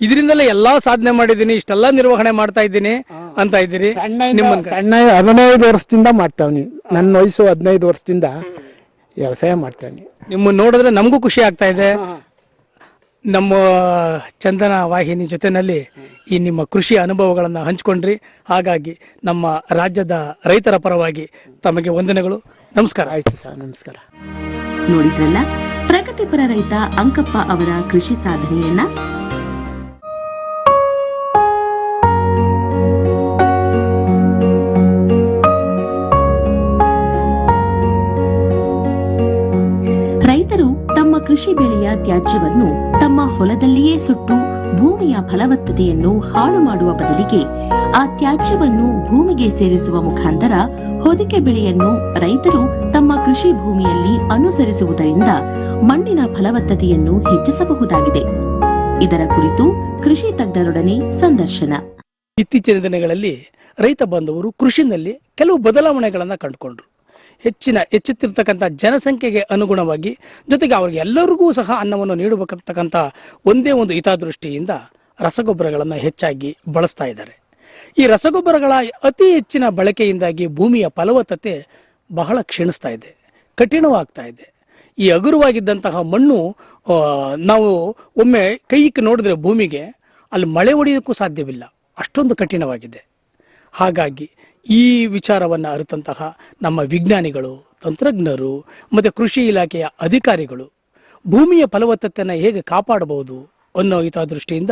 Speaker 3: ಇದರಿಂದಲೇ ಎಲ್ಲಾ ಸಾಧನೆ ಮಾಡಿದ್ದೀನಿ ಇಷ್ಟೆಲ್ಲಾ ನಿರ್ವಹಣೆ ಮಾಡ್ತಾ ಇದ್ದೀನಿ. ಅಂತ ಇದ್ದೀರಿ?
Speaker 4: ಸಣ್ಣ ಹದಿನೈದು ವರ್ಷದಿಂದ ಮಾಡ್ತಾವ್ನಿ ನನ್ನ ವಯಸ್ಸು ಹದಿನೈದು ವರ್ಷದಿಂದ ವ್ಯವಸಾಯ ಮಾಡ್ತಾವ್ನಿ
Speaker 3: ನಿಮ್ಮ ನೋಡಿದ್ರೆ ನಮಗೂ ಖುಷಿ ಆಗ್ತಾ ಇದೆ. ನಮ್ಮ ಚಂದನ ವಾಹಿನಿ ಜೊತೆನಲ್ಲಿ ಈ ನಿಮ್ಮ ಕೃಷಿ ಅನುಭವಗಳನ್ನು ಹಂಚಿಕೊಂಡ್ರಿ. ಹಾಗಾಗಿ ನಮ್ಮ ರಾಜ್ಯದ ರೈತರ ಪರವಾಗಿ ತಮಗೆ ವಂದನೆಗಳು. ನಮಸ್ಕಾರ.
Speaker 4: ಆಯ್ತು ಸರ್ ನಮಸ್ಕಾರ.
Speaker 2: ನೋಡಿದ್ರಲ್ಲ? ಪ್ರಗತಿಪರ ರೈತ ಅಂಕಪ್ಪ ಅವರ ಕೃಷಿ ಸಾಧನೆಯನ್ನ ಕೃಷಿ ಬೆಳೆಯ ತ್ಯಾಜ್ಯವನ್ನು ತಮ್ಮ ಹೊಲದಲ್ಲಿಯೇ ಸುಟ್ಟು ಭೂಮಿಯ ಫಲವತ್ತತೆಯನ್ನು ಹಾಳು ಮಾಡುವ ಬದಲಿಗೆ ಆ ತ್ಯಾಜ್ಯವನ್ನು ಭೂಮಿಗೆ ಸೇರಿಸುವ ಮುಖಾಂತರ ಹೊದಿಕೆ ಬೆಳೆಯನ್ನು ರೈತರು ತಮ್ಮ ಕೃಷಿ ಭೂಮಿಯಲ್ಲಿ ಅನುಸರಿಸುವುದರಿಂದ ಮಣ್ಣಿನ ಫಲವತ್ತತೆಯನ್ನು ಹೆಚ್ಚಿಸಬಹುದಾಗಿದೆ. ಇದರ ಕುರಿತು ಕೃಷಿ ತಜ್ಞರೊಡನೆ ಸಂದರ್ಶನ.
Speaker 3: ಇತ್ತೀಚಿನ ದಿನಗಳಲ್ಲಿ ರೈತ ಬಾಂಧವರು ಕೃಷಿನಲ್ಲಿ ಕೆಲವು ಬದಲಾವಣೆಗಳನ್ನು ಕಂಡುಕೊಂಡ್ರು. ಹೆಚ್ಚಿನ ಹೆಚ್ಚುತ್ತಿರ್ತಕ್ಕಂಥ ಜನಸಂಖ್ಯೆಗೆ ಅನುಗುಣವಾಗಿ ಜೊತೆಗೆ ಅವ್ರಿಗೆ ಎಲ್ಲರಿಗೂ ಸಹ ಅನ್ನವನ್ನು ನೀಡಬೇಕಂತಕ್ಕಂಥ ಒಂದೇ ಒಂದು ಹಿತದೃಷ್ಟಿಯಿಂದ ರಸಗೊಬ್ಬರಗಳನ್ನು ಹೆಚ್ಚಾಗಿ ಬಳಸ್ತಾ ಇದ್ದಾರೆ. ಈ ರಸಗೊಬ್ಬರಗಳ ಅತಿ ಹೆಚ್ಚಿನ ಬಳಕೆಯಿಂದಾಗಿ ಭೂಮಿಯ ಫಲವತ್ತತೆ ಬಹಳ ಕ್ಷೀಣಿಸ್ತಾ ಇದೆ, ಕಠಿಣವಾಗ್ತಾ ಇದೆ. ಈ ಹಗುರವಾಗಿದ್ದಂತಹ ಮಣ್ಣು ನಾವು ಒಮ್ಮೆ ಕೈಗೆ ನೋಡಿದ್ರೆ ಭೂಮಿಗೆ ಅಲ್ಲಿ ಮಳೆ ಹೊಡೆಯೋಕ್ಕೂ ಸಾಧ್ಯವಿಲ್ಲ. ಅಷ್ಟೊಂದು ಕಠಿಣವಾಗಿದೆ. ಹಾಗಾಗಿ ಈ ವಿಚಾರವನ್ನು ಅರಿತಂತಹ ನಮ್ಮ ವಿಜ್ಞಾನಿಗಳು, ತಂತ್ರಜ್ಞರು ಮತ್ತು ಕೃಷಿ ಇಲಾಖೆಯ ಅಧಿಕಾರಿಗಳು ಭೂಮಿಯ ಫಲವತ್ತತೆಯನ್ನು ಹೇಗೆ ಕಾಪಾಡಬಹುದು ಅನ್ನೋ ಹಿತದೃಷ್ಟಿಯಿಂದ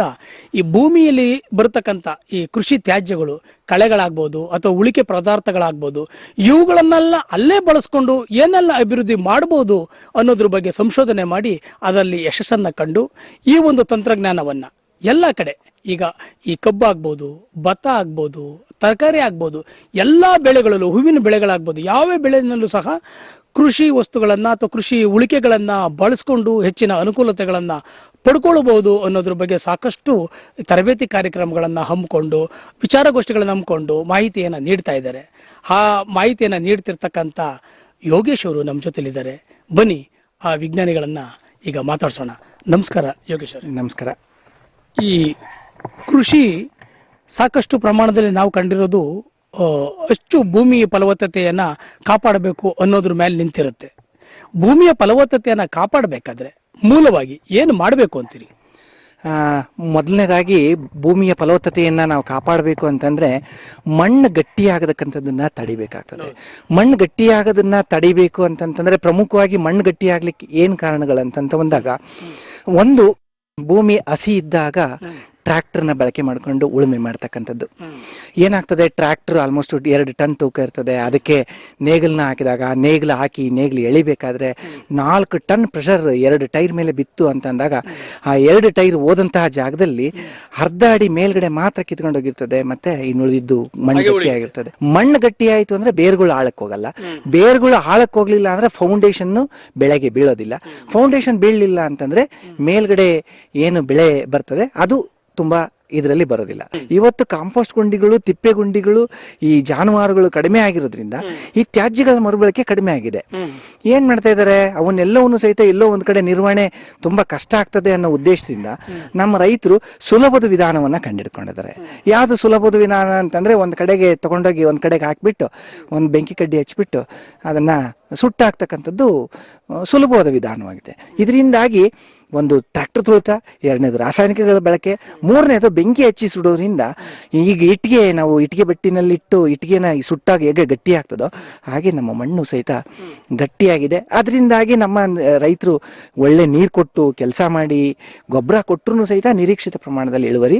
Speaker 3: ಈ ಭೂಮಿಯಲ್ಲಿ ಬರತಕ್ಕಂಥ ಈ ಕೃಷಿ ತ್ಯಾಜ್ಯಗಳು ಕಳೆಗಳಾಗ್ಬೋದು ಅಥವಾ ಉಳಿಕೆ ಪದಾರ್ಥಗಳಾಗ್ಬೋದು ಇವುಗಳನ್ನೆಲ್ಲ ಅಲ್ಲೇ ಬಳಸ್ಕೊಂಡು ಏನೆಲ್ಲ ಅಭಿವೃದ್ಧಿ ಮಾಡ್ಬೋದು ಅನ್ನೋದ್ರ ಬಗ್ಗೆ ಸಂಶೋಧನೆ ಮಾಡಿ ಅದರಲ್ಲಿ ಯಶಸ್ಸನ್ನು ಕಂಡು ಈ ಒಂದು ತಂತ್ರಜ್ಞಾನವನ್ನು ಎಲ್ಲ ಕಡೆ. ಈಗ ಈ ಕಬ್ಬು ಆಗ್ಬೋದು, ಭತ್ತ ಆಗ್ಬೋದು, ತರಕಾರಿ ಆಗ್ಬೋದು, ಎಲ್ಲ ಬೆಳೆಗಳಲ್ಲೂ, ಹೂವಿನ ಬೆಳೆಗಳಾಗ್ಬೋದು ಯಾವ ಬೆಳೆನಲ್ಲೂ ಸಹ ಕೃಷಿ ವಸ್ತುಗಳನ್ನು ಅಥವಾ ಕೃಷಿ ಉಳಿಕೆಗಳನ್ನು ಬಳಸ್ಕೊಂಡು ಹೆಚ್ಚಿನ ಅನುಕೂಲತೆಗಳನ್ನು ಪಡ್ಕೊಳ್ಬೋದು ಅನ್ನೋದ್ರ ಬಗ್ಗೆ ಸಾಕಷ್ಟು ತರಬೇತಿ ಕಾರ್ಯಕ್ರಮಗಳನ್ನು ಹಮ್ಮಿಕೊಂಡು, ವಿಚಾರಗೋಷ್ಠಿಗಳನ್ನು ಹಮ್ಮಿಕೊಂಡು ಮಾಹಿತಿಯನ್ನು ನೀಡ್ತಾ ಇದ್ದಾರೆ. ಆ ಮಾಹಿತಿಯನ್ನು ನೀಡ್ತಿರ್ತಕ್ಕಂಥ ಯೋಗೇಶ್ ಅವರು ನಮ್ಮ ಜೊತೆಲಿದ್ದಾರೆ. ಬನ್ನಿ ಆ ವಿಜ್ಞಾನಿಗಳನ್ನು ಈಗ ಮಾತಾಡ್ಸೋಣ. ನಮಸ್ಕಾರ ಯೋಗೇಶ್ ಅವರೇ.
Speaker 5: ನಮಸ್ಕಾರ.
Speaker 3: ಈ ಕೃಷಿ ಸಾಕಷ್ಟು ಪ್ರಮಾಣದಲ್ಲಿ ನಾವು ಕಂಡಿರೋದು ಅಷ್ಟು ಭೂಮಿಯ ಫಲವತ್ತತೆಯನ್ನು ಕಾಪಾಡಬೇಕು ಅನ್ನೋದ್ರ ಮೇಲೆ ನಿಂತಿರುತ್ತೆ. ಭೂಮಿಯ ಫಲವತ್ತತೆಯನ್ನು ಕಾಪಾಡಬೇಕಾದ್ರೆ ಮೂಲವಾಗಿ ಏನು ಮಾಡಬೇಕು ಅಂತೀರಿ?
Speaker 5: ಮೊದಲನೇದಾಗಿ ಭೂಮಿಯ ಫಲವತ್ತತೆಯನ್ನು ನಾವು ಕಾಪಾಡಬೇಕು ಅಂತಂದರೆ ಮಣ್ಣು ಗಟ್ಟಿಯಾಗತಕ್ಕಂಥದ್ದನ್ನು ತಡಿಬೇಕಾಗ್ತದೆ. ಮಣ್ಣು ಗಟ್ಟಿಯಾಗೋದನ್ನು ತಡಿಬೇಕು ಅಂತಂತಂದರೆ ಪ್ರಮುಖವಾಗಿ ಮಣ್ಣು ಗಟ್ಟಿಯಾಗಲಿಕ್ಕೆ ಏನು ಕಾರಣಗಳಂತಂತ ಬಂದಾಗ, ಒಂದು ಭೂಮಿ ಹಸಿ ಇದ್ದಾಗ ಟ್ರ್ಯಾಕ್ಟರ್ನ ಬಳಕೆ ಮಾಡಿಕೊಂಡು ಉಳುಮೆ ಮಾಡ್ತಕ್ಕಂಥದ್ದು. ಏನಾಗ್ತದೆ? ಟ್ರ್ಯಾಕ್ಟರ್ ಆಲ್ಮೋಸ್ಟ್ ಎರಡು ಟನ್ ತೂಕ ಇರ್ತದೆ. ಅದಕ್ಕೆ ನೇಗಿಲನ್ನ ಹಾಕಿದಾಗ ನೇಗಿಲು ಹಾಕಿ ನೇಗಿಲು ಎಳಿಬೇಕಾದ್ರೆ ನಾಲ್ಕು ಟನ್ ಪ್ರೆಷರ್ ಎರಡು ಟೈರ್ ಮೇಲೆ ಬಿತ್ತು ಅಂತ ಅಂದಾಗ ಆ ಎರಡು ಟೈರ್ ಹೋದಂತಹ ಜಾಗದಲ್ಲಿ ಅರ್ಧ ಅಡಿ ಮೇಲ್ಗಡೆ ಮಾತ್ರ ಕಿತ್ಕೊಂಡೋಗಿರ್ತದೆ ಮತ್ತೆ ಇನ್ನುಳಿದಿದ್ದು ಮಣ್ಣು ಗಟ್ಟಿ ಆಗಿರ್ತದೆ. ಮಣ್ಣು ಗಟ್ಟಿ ಆಯ್ತು ಅಂದ್ರೆ ಬೇರ್ಗಳು ಆಳಕ್ಕೆ ಹೋಗಲ್ಲ. ಬೇರ್ಗಳು ಆಳಕ್ಕೆ ಹೋಗ್ಲಿಲ್ಲ ಅಂದ್ರೆ ಫೌಂಡೇಶನ್ ಬೆಳೆಗೆ ಬೀಳೋದಿಲ್ಲ. ಫೌಂಡೇಶನ್ ಬೀಳಲಿಲ್ಲ ಅಂತಂದ್ರೆ ಮೇಲ್ಗಡೆ ಏನು ಬೆಳೆ ಬರ್ತದೆ? ಅದು ತುಂಬಾ ಇದರಲ್ಲಿ ಬರೋದಿಲ್ಲ. ಇವತ್ತು ಕಾಂಪೋಸ್ಟ್ ಗುಂಡಿಗಳು ತಿಪ್ಪೆ ಗುಂಡಿಗಳು ಈ ಜಾನುವಾರುಗಳು ಕಡಿಮೆ ಆಗಿರೋದ್ರಿಂದ ಈ ತ್ಯಾಜ್ಯಗಳ ಮರುಬಳಕೆ ಕಡಿಮೆ ಆಗಿದೆ. ಏನ್ ಮಾಡ್ತಾ ಇದಾರೆ? ಅವನ್ನೆಲ್ಲವನ್ನು ಸಹಿತ ಎಲ್ಲೋ ಒಂದ್ ಕಡೆ ನಿರ್ವಹಣೆ ತುಂಬಾ ಕಷ್ಟ ಆಗ್ತದೆ ಅನ್ನೋ ಉದ್ದೇಶದಿಂದ ನಮ್ಮ ರೈತರು ಸುಲಭದ ವಿಧಾನವನ್ನ ಕಂಡಿಡ್ಕೊಂಡಿದ್ದಾರೆ. ಯಾವ್ದು ಸುಲಭದ ವಿಧಾನ ಅಂತಂದ್ರೆ ಒಂದ್ ಕಡೆಗೆ ತಗೊಂಡೋಗಿ ಒಂದ್ ಕಡೆಗೆ ಹಾಕ್ಬಿಟ್ಟು ಒಂದ್ ಬೆಂಕಿ ಕಡ್ಡಿ ಹಚ್ಬಿಟ್ಟು ಅದನ್ನ ಸುಟ್ಟಾಗ್ತಕ್ಕಂಥದ್ದು ಸುಲಭವಾದ ವಿಧಾನವಾಗಿದೆ. ಇದರಿಂದಾಗಿ ಒಂದು ಟ್ರ್ಯಾಕ್ಟರ್ ತುಳಿತ, ಎರಡನೇದು ರಾಸಾಯನಿಕಗಳ ಬಳಕೆ, ಮೂರನೇದು ಬೆಂಕಿ ಹಚ್ಚಿ ಸುಡೋದ್ರಿಂದ ಈಗ ಇಟ್ಟಿಗೆ ನಾವು ಇಟ್ಟಿಗೆ ಬೆಟ್ಟಿನಲ್ಲಿಟ್ಟು ಇಟ್ಟಿಗೆನ ಸುಟ್ಟಾಗ ಹೇಗೆ ಗಟ್ಟಿ ಆಗ್ತದೋ ಹಾಗೆ ನಮ್ಮ ಮಣ್ಣು ಸಹಿತ ಗಟ್ಟಿಯಾಗಿದೆ. ಅದರಿಂದಾಗಿ ನಮ್ಮ ರೈತರು ಒಳ್ಳೆ ನೀರು ಕೊಟ್ಟು ಕೆಲಸ ಮಾಡಿ ಗೊಬ್ಬರ ಕೊಟ್ಟರು ಸಹಿತ ನಿರೀಕ್ಷಿತ ಪ್ರಮಾಣದಲ್ಲಿ ಇಳುವರಿ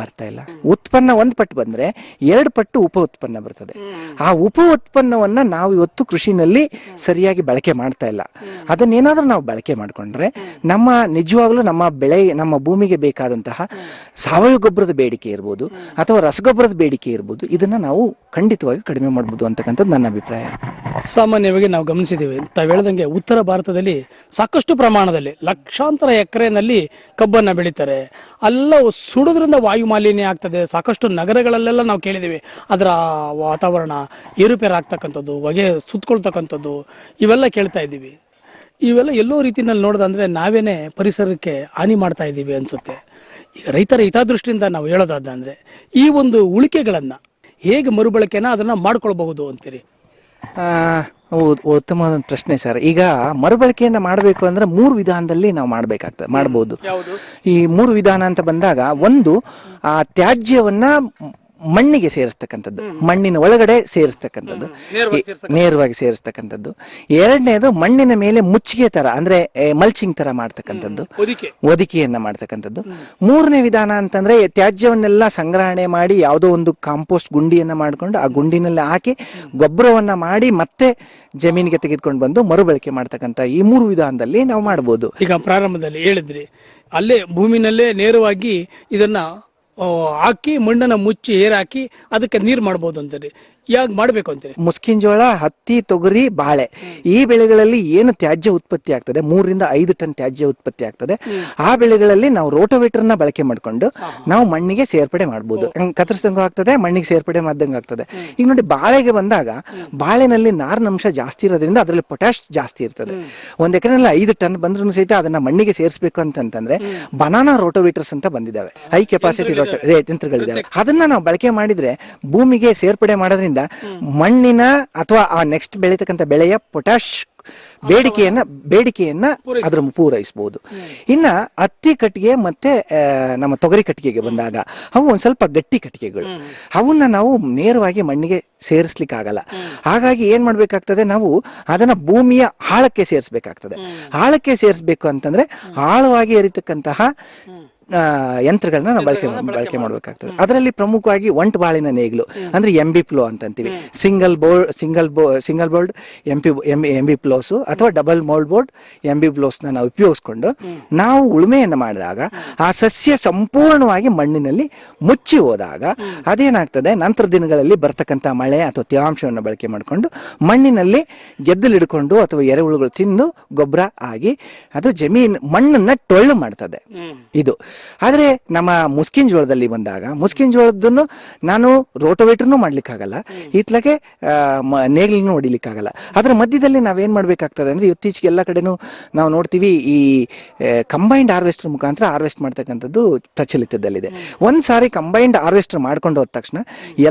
Speaker 5: ಬರ್ತಾ ಇಲ್ಲ. ಉತ್ಪನ್ನ ಒಂದು ಪಟ್ಟು ಬಂದರೆ ಎರಡು ಪಟ್ಟು ಉಪ ಉತ್ಪನ್ನ ಬರ್ತದೆ. ಆ ಉಪ ಉತ್ಪನ್ನವನ್ನು ನಾವು ಇವತ್ತು ಕೃಷಿನಲ್ಲಿ ಸರಿಯಾಗಿ ಬಳಕೆ ಮಾಡ್ತಾ ಇಲ್ಲ. ಅದನ್ನೇನಾದರೂ ನಾವು ಬಳಕೆ ಮಾಡಿಕೊಂಡ್ರೆ ನಮ್ಮ ನಿಜವಾಗ್ಲೂ ನಮ್ಮ ಬೆಳೆ, ನಮ್ಮ ಭೂಮಿಗೆ ಬೇಕಾದಂತಹ ಸಾವಯವ ಗೊಬ್ಬರದ ಬೇಡಿಕೆ ಇರ್ಬೋದು ಅಥವಾ ರಸಗೊಬ್ಬರದ ಬೇಡಿಕೆ ಇರ್ಬೋದು, ಇದನ್ನ ನಾವು ಖಂಡಿತವಾಗಿ ಕಡಿಮೆ ಮಾಡ್ಬೋದು ಅಂತಕ್ಕಂಥದ್ದು ನನ್ನ ಅಭಿಪ್ರಾಯ.
Speaker 3: ಸಾಮಾನ್ಯವಾಗಿ ನಾವು ಗಮನಿಸಿದ್ದೇವೆ. ತಾವು ಹೇಳ್ದಂಗೆ ಉತ್ತರ ಭಾರತದಲ್ಲಿ ಸಾಕಷ್ಟು ಪ್ರಮಾಣದಲ್ಲಿ ಲಕ್ಷಾಂತರ ಎಕರೆನಲ್ಲಿ ಕಬ್ಬನ್ನು ಬೆಳೀತಾರೆ. ಅಲ್ಲ ಸುಡೋದ್ರಿಂದ ವಾಯು ಮಾಲಿನ್ಯ ಆಗ್ತದೆ. ಸಾಕಷ್ಟು ನಗರಗಳಲ್ಲೆಲ್ಲ ನಾವು ಕೇಳಿದ್ದೀವಿ. ಅದರ ವಾತಾವರಣ ಏರುಪೇರಾಗ್ತಕ್ಕಂಥದ್ದು, ಹೊಗೆ ಸುತ್ತಕೊಳ್ತಕ್ಕಂಥದ್ದು ಇವೆಲ್ಲ ಕೇಳ್ತಾ ಇದ್ದೀವಿ. ಇವೆಲ್ಲ ಎಲ್ಲೋ ರೀತಿನಲ್ಲಿ ನೋಡೋದಂದ್ರೆ ನಾವೇನೆ ಪರಿಸರಕ್ಕೆ ಹಾನಿ ಮಾಡ್ತಾ ಇದ್ದೀವಿ ಅನ್ಸುತ್ತೆ. ಈಗ ರೈತರ ಹಿತದೃಷ್ಟಿಯಿಂದ ನಾವು ಹೇಳೋದಾದ್ರೆ ಈ ಒಂದು ಉಳಿಕೆಗಳನ್ನು ಹೇಗೆ ಮರುಬಳಕೆನ ಅದನ್ನ ಮಾಡ್ಕೊಳ್ಬಹುದು ಅಂತೀರಿ?
Speaker 5: ಉತ್ತಮವಾದ ಪ್ರಶ್ನೆ ಸರ್. ಈಗ ಮರುಬಳಕೆಯನ್ನು ಮಾಡಬೇಕು ಅಂದ್ರೆ ಮೂರು ವಿಧಾನದಲ್ಲಿ ನಾವು ಮಾಡಬೇಕಾಗ್ತದೆ ಮಾಡಬಹುದು ಈ ಮೂರು ವಿಧಾನ ಅಂತ ಬಂದಾಗ ಒಂದು ಆ ತ್ಯಾಜ್ಯವನ್ನ ಮಣ್ಣಿಗೆ ಸೇರಿಸ್ತಕ್ಕಂಥದ್ದು ಮಣ್ಣಿನ ಒಳಗಡೆ ಸೇರಿಸ್ತಕ್ಕಂಥದ್ದು ನೇರವಾಗಿ ಸೇರಿಸ್ತಕ್ಕಂಥದ್ದು. ಎರಡನೇದು ಮಣ್ಣಿನ ಮೇಲೆ ಮುಚ್ಚಿಗೆ ತರ ಅಂದ್ರೆ ಮಲ್ಚಿಂಗ್ ತರ ಮಾಡ್ತಕ್ಕಂಥದ್ದು ಒದಿಕೆಯನ್ನ ಮಾಡ್ತಕ್ಕಂಥದ್ದು. ಮೂರನೇ ವಿಧಾನ ಅಂತಂದ್ರೆ ತ್ಯಾಜ್ಯವನ್ನೆಲ್ಲ ಸಂಗ್ರಹಣೆ ಮಾಡಿ ಯಾವುದೋ ಒಂದು ಕಾಂಪೋಸ್ಟ್ ಗುಂಡಿಯನ್ನ ಮಾಡ್ಕೊಂಡು ಆ ಗುಂಡಿನಲ್ಲಿ ಹಾಕಿ ಗೊಬ್ಬರವನ್ನ ಮಾಡಿ ಮತ್ತೆ ಜಮೀನಿಗೆ ತೆಗೆದುಕೊಂಡು ಬಂದು ಮರುಬಳಕೆ ಮಾಡ್ತಕ್ಕಂಥ ಈ ಮೂರು ವಿಧಾನದಲ್ಲಿ ನಾವು ಮಾಡಬಹುದು
Speaker 3: ಈಗ ಪ್ರಾರಂಭದಲ್ಲಿ ಹೇಳಿದ್ರಿ ಅಲ್ಲೇ ಭೂಮಿನಲ್ಲೇ ನೇರವಾಗಿ ಇದನ್ನ ಹಾಕಿ ಮಣ್ಣನ್ನು ಮುಚ್ಚಿ ಏರಾಕಿ ಅದಕ್ಕೆ ನೀರು ಮಾಡ್ಬೋದು ಅಂತೀರಿ ಯಾಕೆ ಮಾಡಬೇಕು ಅಂತೀರಿ?
Speaker 5: ಮುಸ್ಕಿನ ಜೋಳ ಹತ್ತಿ ತೊಗರಿ ಬಾಳೆ. ಈ ಬೆಳೆಗಳಲ್ಲಿ ಏನು ತ್ಯಾಜ್ಯ ಉತ್ಪತ್ತಿ ಆಗ್ತದೆ? ಮೂರರಿಂದ ಐದು ಟನ್ ತ್ಯಾಜ್ಯ ಉತ್ಪತ್ತಿ ಆಗ್ತದೆ. ಆ ಬೆಳೆಗಳಲ್ಲಿ ನಾವು ರೋಟೋವೇಟರ್ನ ಬಳಕೆ ಮಾಡಿಕೊಂಡು ನಾವು ಮಣ್ಣಿಗೆ ಸೇರ್ಪಡೆ ಮಾಡ್ಬೋದು. ಕತ್ತರಿಸಿದಂಗೂ ಕತ್ತರಿಸ್ದಂಗೂ ಆಗ್ತದೆ ಮಣ್ಣಿಗೆ ಸೇರ್ಪಡೆ ಮಾಡ್ದಂಗೆ ಆಗ್ತದೆ. ಈಗ ನೋಡಿ ಬಾಳೆಗೆ ಬಂದಾಗ ಬಾಳೆನಲ್ಲಿ ನಾರಿನಂಶ ಜಾಸ್ತಿ ಇರೋದ್ರಿಂದ ಅದರಲ್ಲಿ ಪೊಟ್ಯಾಶ್ ಜಾಸ್ತಿ ಇರ್ತದೆ. ಒಂದ್ ಎಕರೆನಲ್ಲಿ ಐದು ಟನ್ ಬಂದ್ರೂ ಸಹಿತ ಅದನ್ನ ಮಣ್ಣಿಗೆ ಸೇರಿಸಬೇಕು ಅಂತಂತಂದ್ರೆ ಬನಾನಾ ರೋಟೋವೇಟರ್ಸ್ ಅಂತ ಬಂದಿದ್ದಾವೆ ಹೈ ಕೆಪಾಸಿಟಿ ರೋಟೋ ಯಂತ್ರಗಳಿದ್ದಾವೆ ಅದನ್ನ ನಾವು ಬಳಕೆ ಮಾಡಿದ್ರೆ ಭೂಮಿಗೆ ಸೇರ್ಪಡೆ ಮಾಡೋದ್ರಿಂದ ಮಣ್ಣಿನ ಅಥವಾ ಆ ನೆಕ್ಸ್ಟ್ ಬೆಳೀತಕ್ಕಂಥ ಬೆಳೆಯ ಪೊಟ್ಯಾಶ್ ಬೇಡಿಕೆಯನ್ನ ಬೇಡಿಕೆಯನ್ನ ಅದ್ರ ಪೂರೈಸಬಹುದು ಇನ್ನ ಹತ್ತಿ ಕಟ್ಟಿಗೆ ಮತ್ತೆ ನಮ್ಮ ತೊಗರಿ ಕಟ್ಟಿಗೆಗೆ ಬಂದಾಗ ಅವು ಒಂದ್ ಸ್ವಲ್ಪ ಗಟ್ಟಿ ಕಟ್ಟಿಗೆಗಳು. ಅವನ್ನ ನಾವು ನೇರವಾಗಿ ಮಣ್ಣಿಗೆ ಸೇರಿಸ್ಲಿಕ್ಕೆ ಆಗಲ್ಲ ಹಾಗಾಗಿ ಏನ್ ಮಾಡ್ಬೇಕಾಗ್ತದೆ ನಾವು ಅದನ್ನ ಭೂಮಿಯ ಆಳಕ್ಕೆ ಸೇರಿಸ್ಬೇಕಾಗ್ತದೆ. ಆಳಕ್ಕೆ ಸೇರಿಸ್ಬೇಕು ಅಂತಂದ್ರೆ ಆಳವಾಗಿ ಎರಿತಕ್ಕಂತಹ ಯಂತ್ರಗಳನ್ನ ನಾವು ಬಳಕೆ ಬಳಕೆ ಮಾಡಬೇಕಾಗ್ತದೆ. ಅದರಲ್ಲಿ ಪ್ರಮುಖವಾಗಿ ಒಂಟ್ ಬಾಳಿನ ನೇಗಿಲು ಅಂದ್ರೆ ಎಂ ಬಿ ಪ್ಲೋ ಅಂತ ಅಂತೀವಿ ಸಿಂಗಲ್ ಬೋರ್ಡ್ ಸಿಂಗಲ್ ಬೋ single board M P M B ಪ್ಲೋಸು ಅಥವಾ double mould board M B ಪ್ಲೋಸ್ನ ನಾವು ಉಪಯೋಗಿಸ್ಕೊಂಡು ನಾವು ಉಳುಮೆಯನ್ನು ಮಾಡಿದಾಗ ಆ ಸಸ್ಯ ಸಂಪೂರ್ಣವಾಗಿ ಮಣ್ಣಿನಲ್ಲಿ ಮುಚ್ಚಿ ಹೋದಾಗ ಅದೇನಾಗ್ತದೆ? ನಂತರ ದಿನಗಳಲ್ಲಿ ಬರ್ತಕ್ಕಂಥ ಮಳೆ ಅಥವಾ ತೇವಾಂಶವನ್ನು ಬಳಕೆ ಮಾಡಿಕೊಂಡು ಮಣ್ಣಿನಲ್ಲಿ ಗೆದ್ದಲಿಡ್ಕೊಂಡು ಅಥವಾ ಎರೆಹುಳುಗಳು ತಿಂದು ಗೊಬ್ಬರ ಆಗಿ ಅದು ಜಮೀನು ಮಣ್ಣನ್ನ ಟೊಳ್ಳು ಮಾಡ್ತದೆ. ಇದು. ಆದರೆ ನಮ್ಮ ಮುಸ್ಕಿನ್ ಜೋಳದಲ್ಲಿ ಬಂದಾಗ ಮುಸ್ಕಿನ್ ಜೋಳದನ್ನು ನಾನು ರೋಟೋವೇಟರ್ನು ಮಾಡ್ಲಿಕ್ಕಾಗಲ್ಲ. ಇತ್ಲಾಗೆ ನೇಗಿಲನ್ನು ಹೊಡಿಲಿಕ್ಕಾಗಲ್ಲ. ಅದರ ಮಧ್ಯದಲ್ಲಿ ನಾವೇನು ಮಾಡಬೇಕಾಗ್ತದೆ ಅಂದ್ರೆ ಇತ್ತೀಚೆಗೆ ಎಲ್ಲ ಕಡೆನೂ ನಾವು ನೋಡ್ತೀವಿ ಈ ಕಂಬೈನ್ಡ್ ಹಾರ್ವೆಸ್ಟರ್ ಮುಖಾಂತರ ಹಾರ್ವೆಸ್ಟ್ ಮಾಡ್ತಕ್ಕಂಥದ್ದು ಪ್ರಚಲಿತದಲ್ಲಿದೆ. ಒಂದು ಸಾರಿ ಕಂಬೈನ್ಡ್ ಹಾರ್ವೆಸ್ಟರ್ ಮಾಡ್ಕೊಂಡು ಹೋದ ತಕ್ಷಣ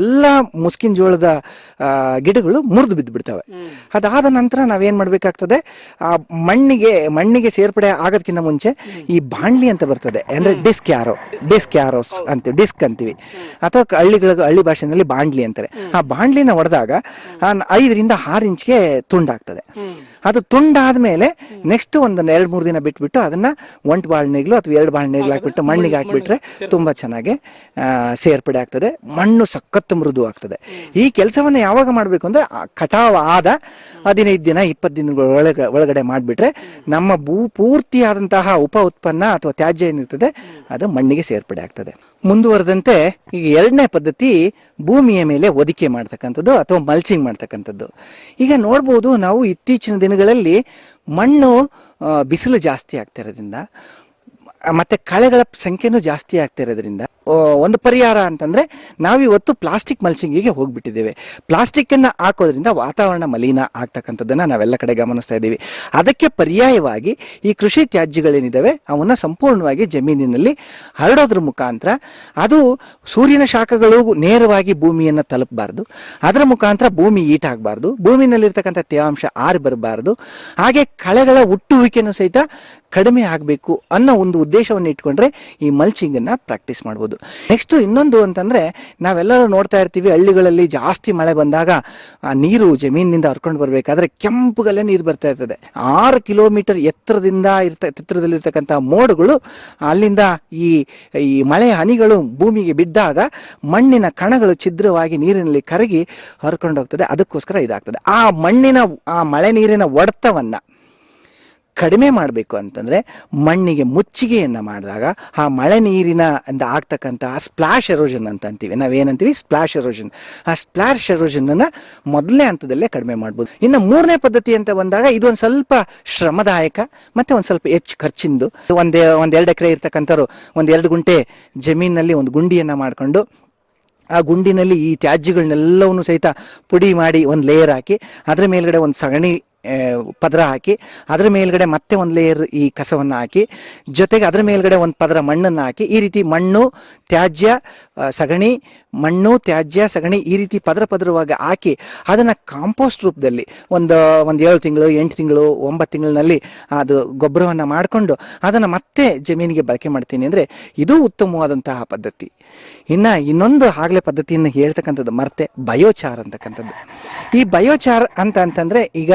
Speaker 5: ಎಲ್ಲ ಮುಸ್ಕಿನ್ ಜೋಳದ ಗಿಡಗಳು ಮುರಿದು ಬಿದ್ದು ಬಿಡ್ತವೆ ಅದಾದ ನಂತರ ನಾವೇನು ಮಾಡಬೇಕಾಗ್ತದೆ ಆ ಮಣ್ಣಿಗೆ ಮಣ್ಣಿಗೆ ಸೇರ್ಪಡೆ ಆಗೋದಕ್ಕಿಂತ ಮುಂಚೆ ಈ ಬಾಣ್ಲಿ ಅಂತ ಬರ್ತದೆ. ಅಂದ್ರೆ ಡಿಸ್ಕ್ ಯಾರೋ ಡಿಸ್ಕ್ ಯಾರೋಸ್ ಅಂತೀವಿ ಡಿಸ್ಕ್ ಅಂತೀವಿ. ಅಥವಾ ಹಳ್ಳಿಗಳ ಹಳ್ಳಿ ಭಾಷೆನಲ್ಲಿ ಬಾಂಡ್ಲಿ ಅಂತಾರೆ. ಆ ಬಾಂಡ್ಲಿನ ಹೊಡೆದಾಗ ಐದರಿಂದ ಆರು ಇಂಚ್ಗೆ ತುಂಡಾಗ್ತದೆ. ಅದು ತುಂಡಾದ್ಮೇಲೆ ನೆಕ್ಸ್ಟ್ ಒಂದು ಎರಡು ಮೂರು ದಿನ ಬಿಟ್ಬಿಟ್ಟು ಅದನ್ನ ಒಂಟ್ ಬಾಳ್ ನೇಗ್ಲು ಅಥವಾ ಎರಡು ಬಾಳ್ ನೇಗ್ಲು ಹಾಕ್ಬಿಟ್ಟು ಮಣ್ಣಿಗೆ ಹಾಕ್ಬಿಟ್ರೆ ತುಂಬಾ ಚೆನ್ನಾಗಿ ಸೇರ್ಪಡೆ ಆಗ್ತದೆ. ಮಣ್ಣು ಸಖತ್ ಮೃದು ಆಗ್ತದೆ. ಈ ಕೆಲಸವನ್ನ ಯಾವಾಗ ಮಾಡ್ಬೇಕು ಅಂದ್ರೆ ಕಟಾವ ಕಟಾವ್ ಆದ ಹದಿನೈದು ದಿನ ಇಪ್ಪತ್ತು ದಿನಗಳ ಒಳಗೆ ಒಳಗಡೆ ಮಾಡಿಬಿಟ್ರೆ ನಮ್ಮ ಭೂ ಪೂರ್ತಿಯಾದಂತಹ ಉಪ ಉತ್ಪನ್ನ ಅಥವಾ ತ್ಯಾಜ್ಯ ಏನಿರ್ತದೆ ಅದು ಮಣ್ಣಿಗೆ ಸೇರ್ಪಡೆ ಆಗ್ತದೆ. ಮುಂದುವರೆದಂತೆ ಈಗ ಎರಡನೇ ಪದ್ಧತಿ ಭೂಮಿಯ ಮೇಲೆ ಒದಿಕೆ ಮಾಡ್ತಕ್ಕಂಥದ್ದು ಅಥವಾ ಮಲ್ಚಿಂಗ್ ಮಾಡ್ತಕ್ಕಂಥದ್ದು. ಈಗ ನೋಡ್ಬೋದು ನಾವು ಇತ್ತೀಚಿನ ದಿನಗಳಲ್ಲಿ ಮಣ್ಣು ಬಿಸಿಲು ಜಾಸ್ತಿ ಆಗ್ತಾ ಇರೋದ್ರಿಂದ ಆ, ಮತ್ತೆ ಕಳೆಗಳ ಸಂಖ್ಯೆನೂ ಜಾಸ್ತಿ ಆಗ್ತಾ ಇರೋದ್ರಿಂದ ಒಂದು ಪರಿಹಾರ ಅಂತಂದ್ರೆ ನಾವಿವತ್ತು ಪ್ಲಾಸ್ಟಿಕ್ ಮಲ್ಚಿಂಗಿಗೆ ಹೋಗ್ಬಿಟ್ಟಿದ್ದೇವೆ. ಪ್ಲಾಸ್ಟಿಕ್ ಅನ್ನ ಹಾಕೋದ್ರಿಂದ ವಾತಾವರಣ ಮಲಿನ ಆಗ್ತಕ್ಕಂಥದ್ದನ್ನ ನಾವೆಲ್ಲ ಕಡೆ ಗಮನಿಸ್ತಾ ಇದ್ದೀವಿ. ಅದಕ್ಕೆ ಪರ್ಯಾಯವಾಗಿ ಈ ಕೃಷಿ ತ್ಯಾಜ್ಯಗಳೇನಿದಾವೆ, ಅವನ್ನ ಸಂಪೂರ್ಣವಾಗಿ ಜಮೀನಿನಲ್ಲಿ ಹರಡೋದ್ರ ಮುಖಾಂತರ, ಅದು ಸೂರ್ಯನ ಶಾಖಗಳು ನೇರವಾಗಿ ಭೂಮಿಯನ್ನ ತಲುಪಬಾರ್ದು. ಅದರ ಮುಖಾಂತರ ಭೂಮಿ ಈಟ್ ಆಗಬಾರ್ದು. ಭೂಮಿನಲ್ಲಿರ್ತಕ್ಕಂಥ ತೇವಾಂಶ ಆರಿ ಬರಬಾರ್ದು. ಹಾಗೆ ಕಳೆಗಳ ಹುಟ್ಟುವಿಕೆನೂ ಸಹಿತ ಕಡಿಮೆ ಆಗಬೇಕು ಅನ್ನೋ ಒಂದು ಉದ್ದೇಶವನ್ನು ಇಟ್ಕೊಂಡ್ರೆ ಈ ಮಲ್ಚಿಂಗನ್ನು ಪ್ರಾಕ್ಟೀಸ್ ಮಾಡ್ಬೋದು. ನೆಕ್ಸ್ಟ್ ಇನ್ನೊಂದು ಅಂತಂದರೆ ನಾವೆಲ್ಲರೂ ನೋಡ್ತಾ ಇರ್ತೀವಿ ಹಳ್ಳಿಗಳಲ್ಲಿ ಜಾಸ್ತಿ ಮಳೆ ಬಂದಾಗ ಆ ನೀರು ಜಮೀನಿನಿಂದ ಹರ್ಕೊಂಡು ಬರಬೇಕಾದ್ರೆ ಕೆಂಪುಗಲ್ಲೇ ನೀರು ಬರ್ತಾ ಇರ್ತದೆ. ಆರು ಕಿಲೋಮೀಟರ್ ಎತ್ತರದಿಂದ ಇರ್ತ, ಎತ್ತರದಲ್ಲಿರ್ತಕ್ಕಂಥ ಮೋಡಗಳು ಅಲ್ಲಿಂದ ಈ ಈ ಮಳೆ ಹನಿಗಳು ಭೂಮಿಗೆ ಬಿದ್ದಾಗ ಮಣ್ಣಿನ ಕಣಗಳು ಛಿದ್ರವಾಗಿ ನೀರಿನಲ್ಲಿ ಕರಗಿ ಹರ್ಕೊಂಡು ಹೋಗ್ತದೆ. ಅದಕ್ಕೋಸ್ಕರ ಇದಾಗ್ತದೆ. ಆ ಮಣ್ಣಿನ, ಆ ಮಳೆ ನೀರಿನ ಒಡೆತವನ್ನ ಕಡಿಮೆ ಮಾಡಬೇಕು ಅಂತಂದರೆ ಮಣ್ಣಿಗೆ ಮುಚ್ಚಿಗೆಯನ್ನು ಮಾಡಿದಾಗ ಆ ಮಳೆ ನೀರಿನ ಅಂತ ಆ ಸ್ಪ್ಲಾಶ್ ಎರೋಜನ್ ಅಂತ ಅಂತೀವಿ. ನಾವೇನಂತೀವಿ? ಸ್ಪ್ಲಾಶ್ ಎರೋಜನ್ ಆ ಸ್ಪ್ಲಾಶ್ ಎರೋಜನನ್ನು ಮೊದಲನೇ ಹಂತದಲ್ಲೇ ಕಡಿಮೆ ಮಾಡ್ಬೋದು. ಇನ್ನು ಮೂರನೇ ಪದ್ಧತಿ ಅಂತ ಬಂದಾಗ ಇದೊಂದು ಸ್ವಲ್ಪ ಶ್ರಮದಾಯಕ ಮತ್ತು ಒಂದು ಸ್ವಲ್ಪ ಹೆಚ್ಚು ಖರ್ಚಿಂದು. ಒಂದೇ, ಒಂದು ಎರಡು ಎಕರೆ ಇರ್ತಕ್ಕಂಥವ್ರು ಒಂದೆರಡು ಗುಂಟೆ ಜಮೀನಿನಲ್ಲಿ ಒಂದು ಗುಂಡಿಯನ್ನು ಮಾಡಿಕೊಂಡು ಆ ಗುಂಡಿನಲ್ಲಿ ಈ ತ್ಯಾಜ್ಯಗಳನ್ನೆಲ್ಲವನ್ನು ಸಹಿತ ಪುಡಿ ಮಾಡಿ ಒಂದು ಲೇಯರ್ ಹಾಕಿ ಅದರ ಮೇಲ್ಗಡೆ ಒಂದು ಸಗಣಿ ಪದರ ಹಾಕಿ, ಅದರ ಮೇಲ್ಗಡೆ ಮತ್ತೆ ಒಂದು ಲೇಯರ್ ಈ ಕಸವನ್ನು ಹಾಕಿ, ಜೊತೆಗೆ ಅದರ ಮೇಲ್ಗಡೆ ಒಂದು ಪದರ ಮಣ್ಣನ್ನು ಹಾಕಿ, ಈ ರೀತಿ ಮಣ್ಣು, ತ್ಯಾಜ್ಯ ಸಗಣಿ, ಮಣ್ಣು, ತ್ಯಾಜ್ಯ, ಸಗಣಿ ಈ ರೀತಿ ಪದರ ಪದರವಾಗಿ ಹಾಕಿ, ಅದನ್ನು ಕಾಂಪೋಸ್ಟ್ ರೂಪದಲ್ಲಿ ಒಂದು ಒಂದು ಏಳು ತಿಂಗಳು, ಎಂಟು ತಿಂಗಳು, ಒಂಬತ್ತು ತಿಂಗಳಿನಲ್ಲಿ ಅದು ಗೊಬ್ಬರವನ್ನು ಮಾಡಿಕೊಂಡು, ಅದನ್ನು ಮತ್ತೆ ಜಮೀನಿಗೆ ಬಳಕೆ ಮಾಡ್ತೀನಿ ಅಂದರೆ ಇದು ಉತ್ತಮವಾದಂತಹ ಪದ್ಧತಿ. ಇನ್ನು ಇನ್ನೊಂದು ಆಗಲೇ ಪದ್ಧತಿಯನ್ನು ಹೇಳ್ತಕ್ಕಂಥದ್ದು ಮರ್ತೆ ಬಯೋಚಾರ್ ಅಂತಕ್ಕಂಥದ್ದು. ಈ ಬಯೋಚಾರ್ ಅಂತ ಅಂತಂದರೆ ಈಗ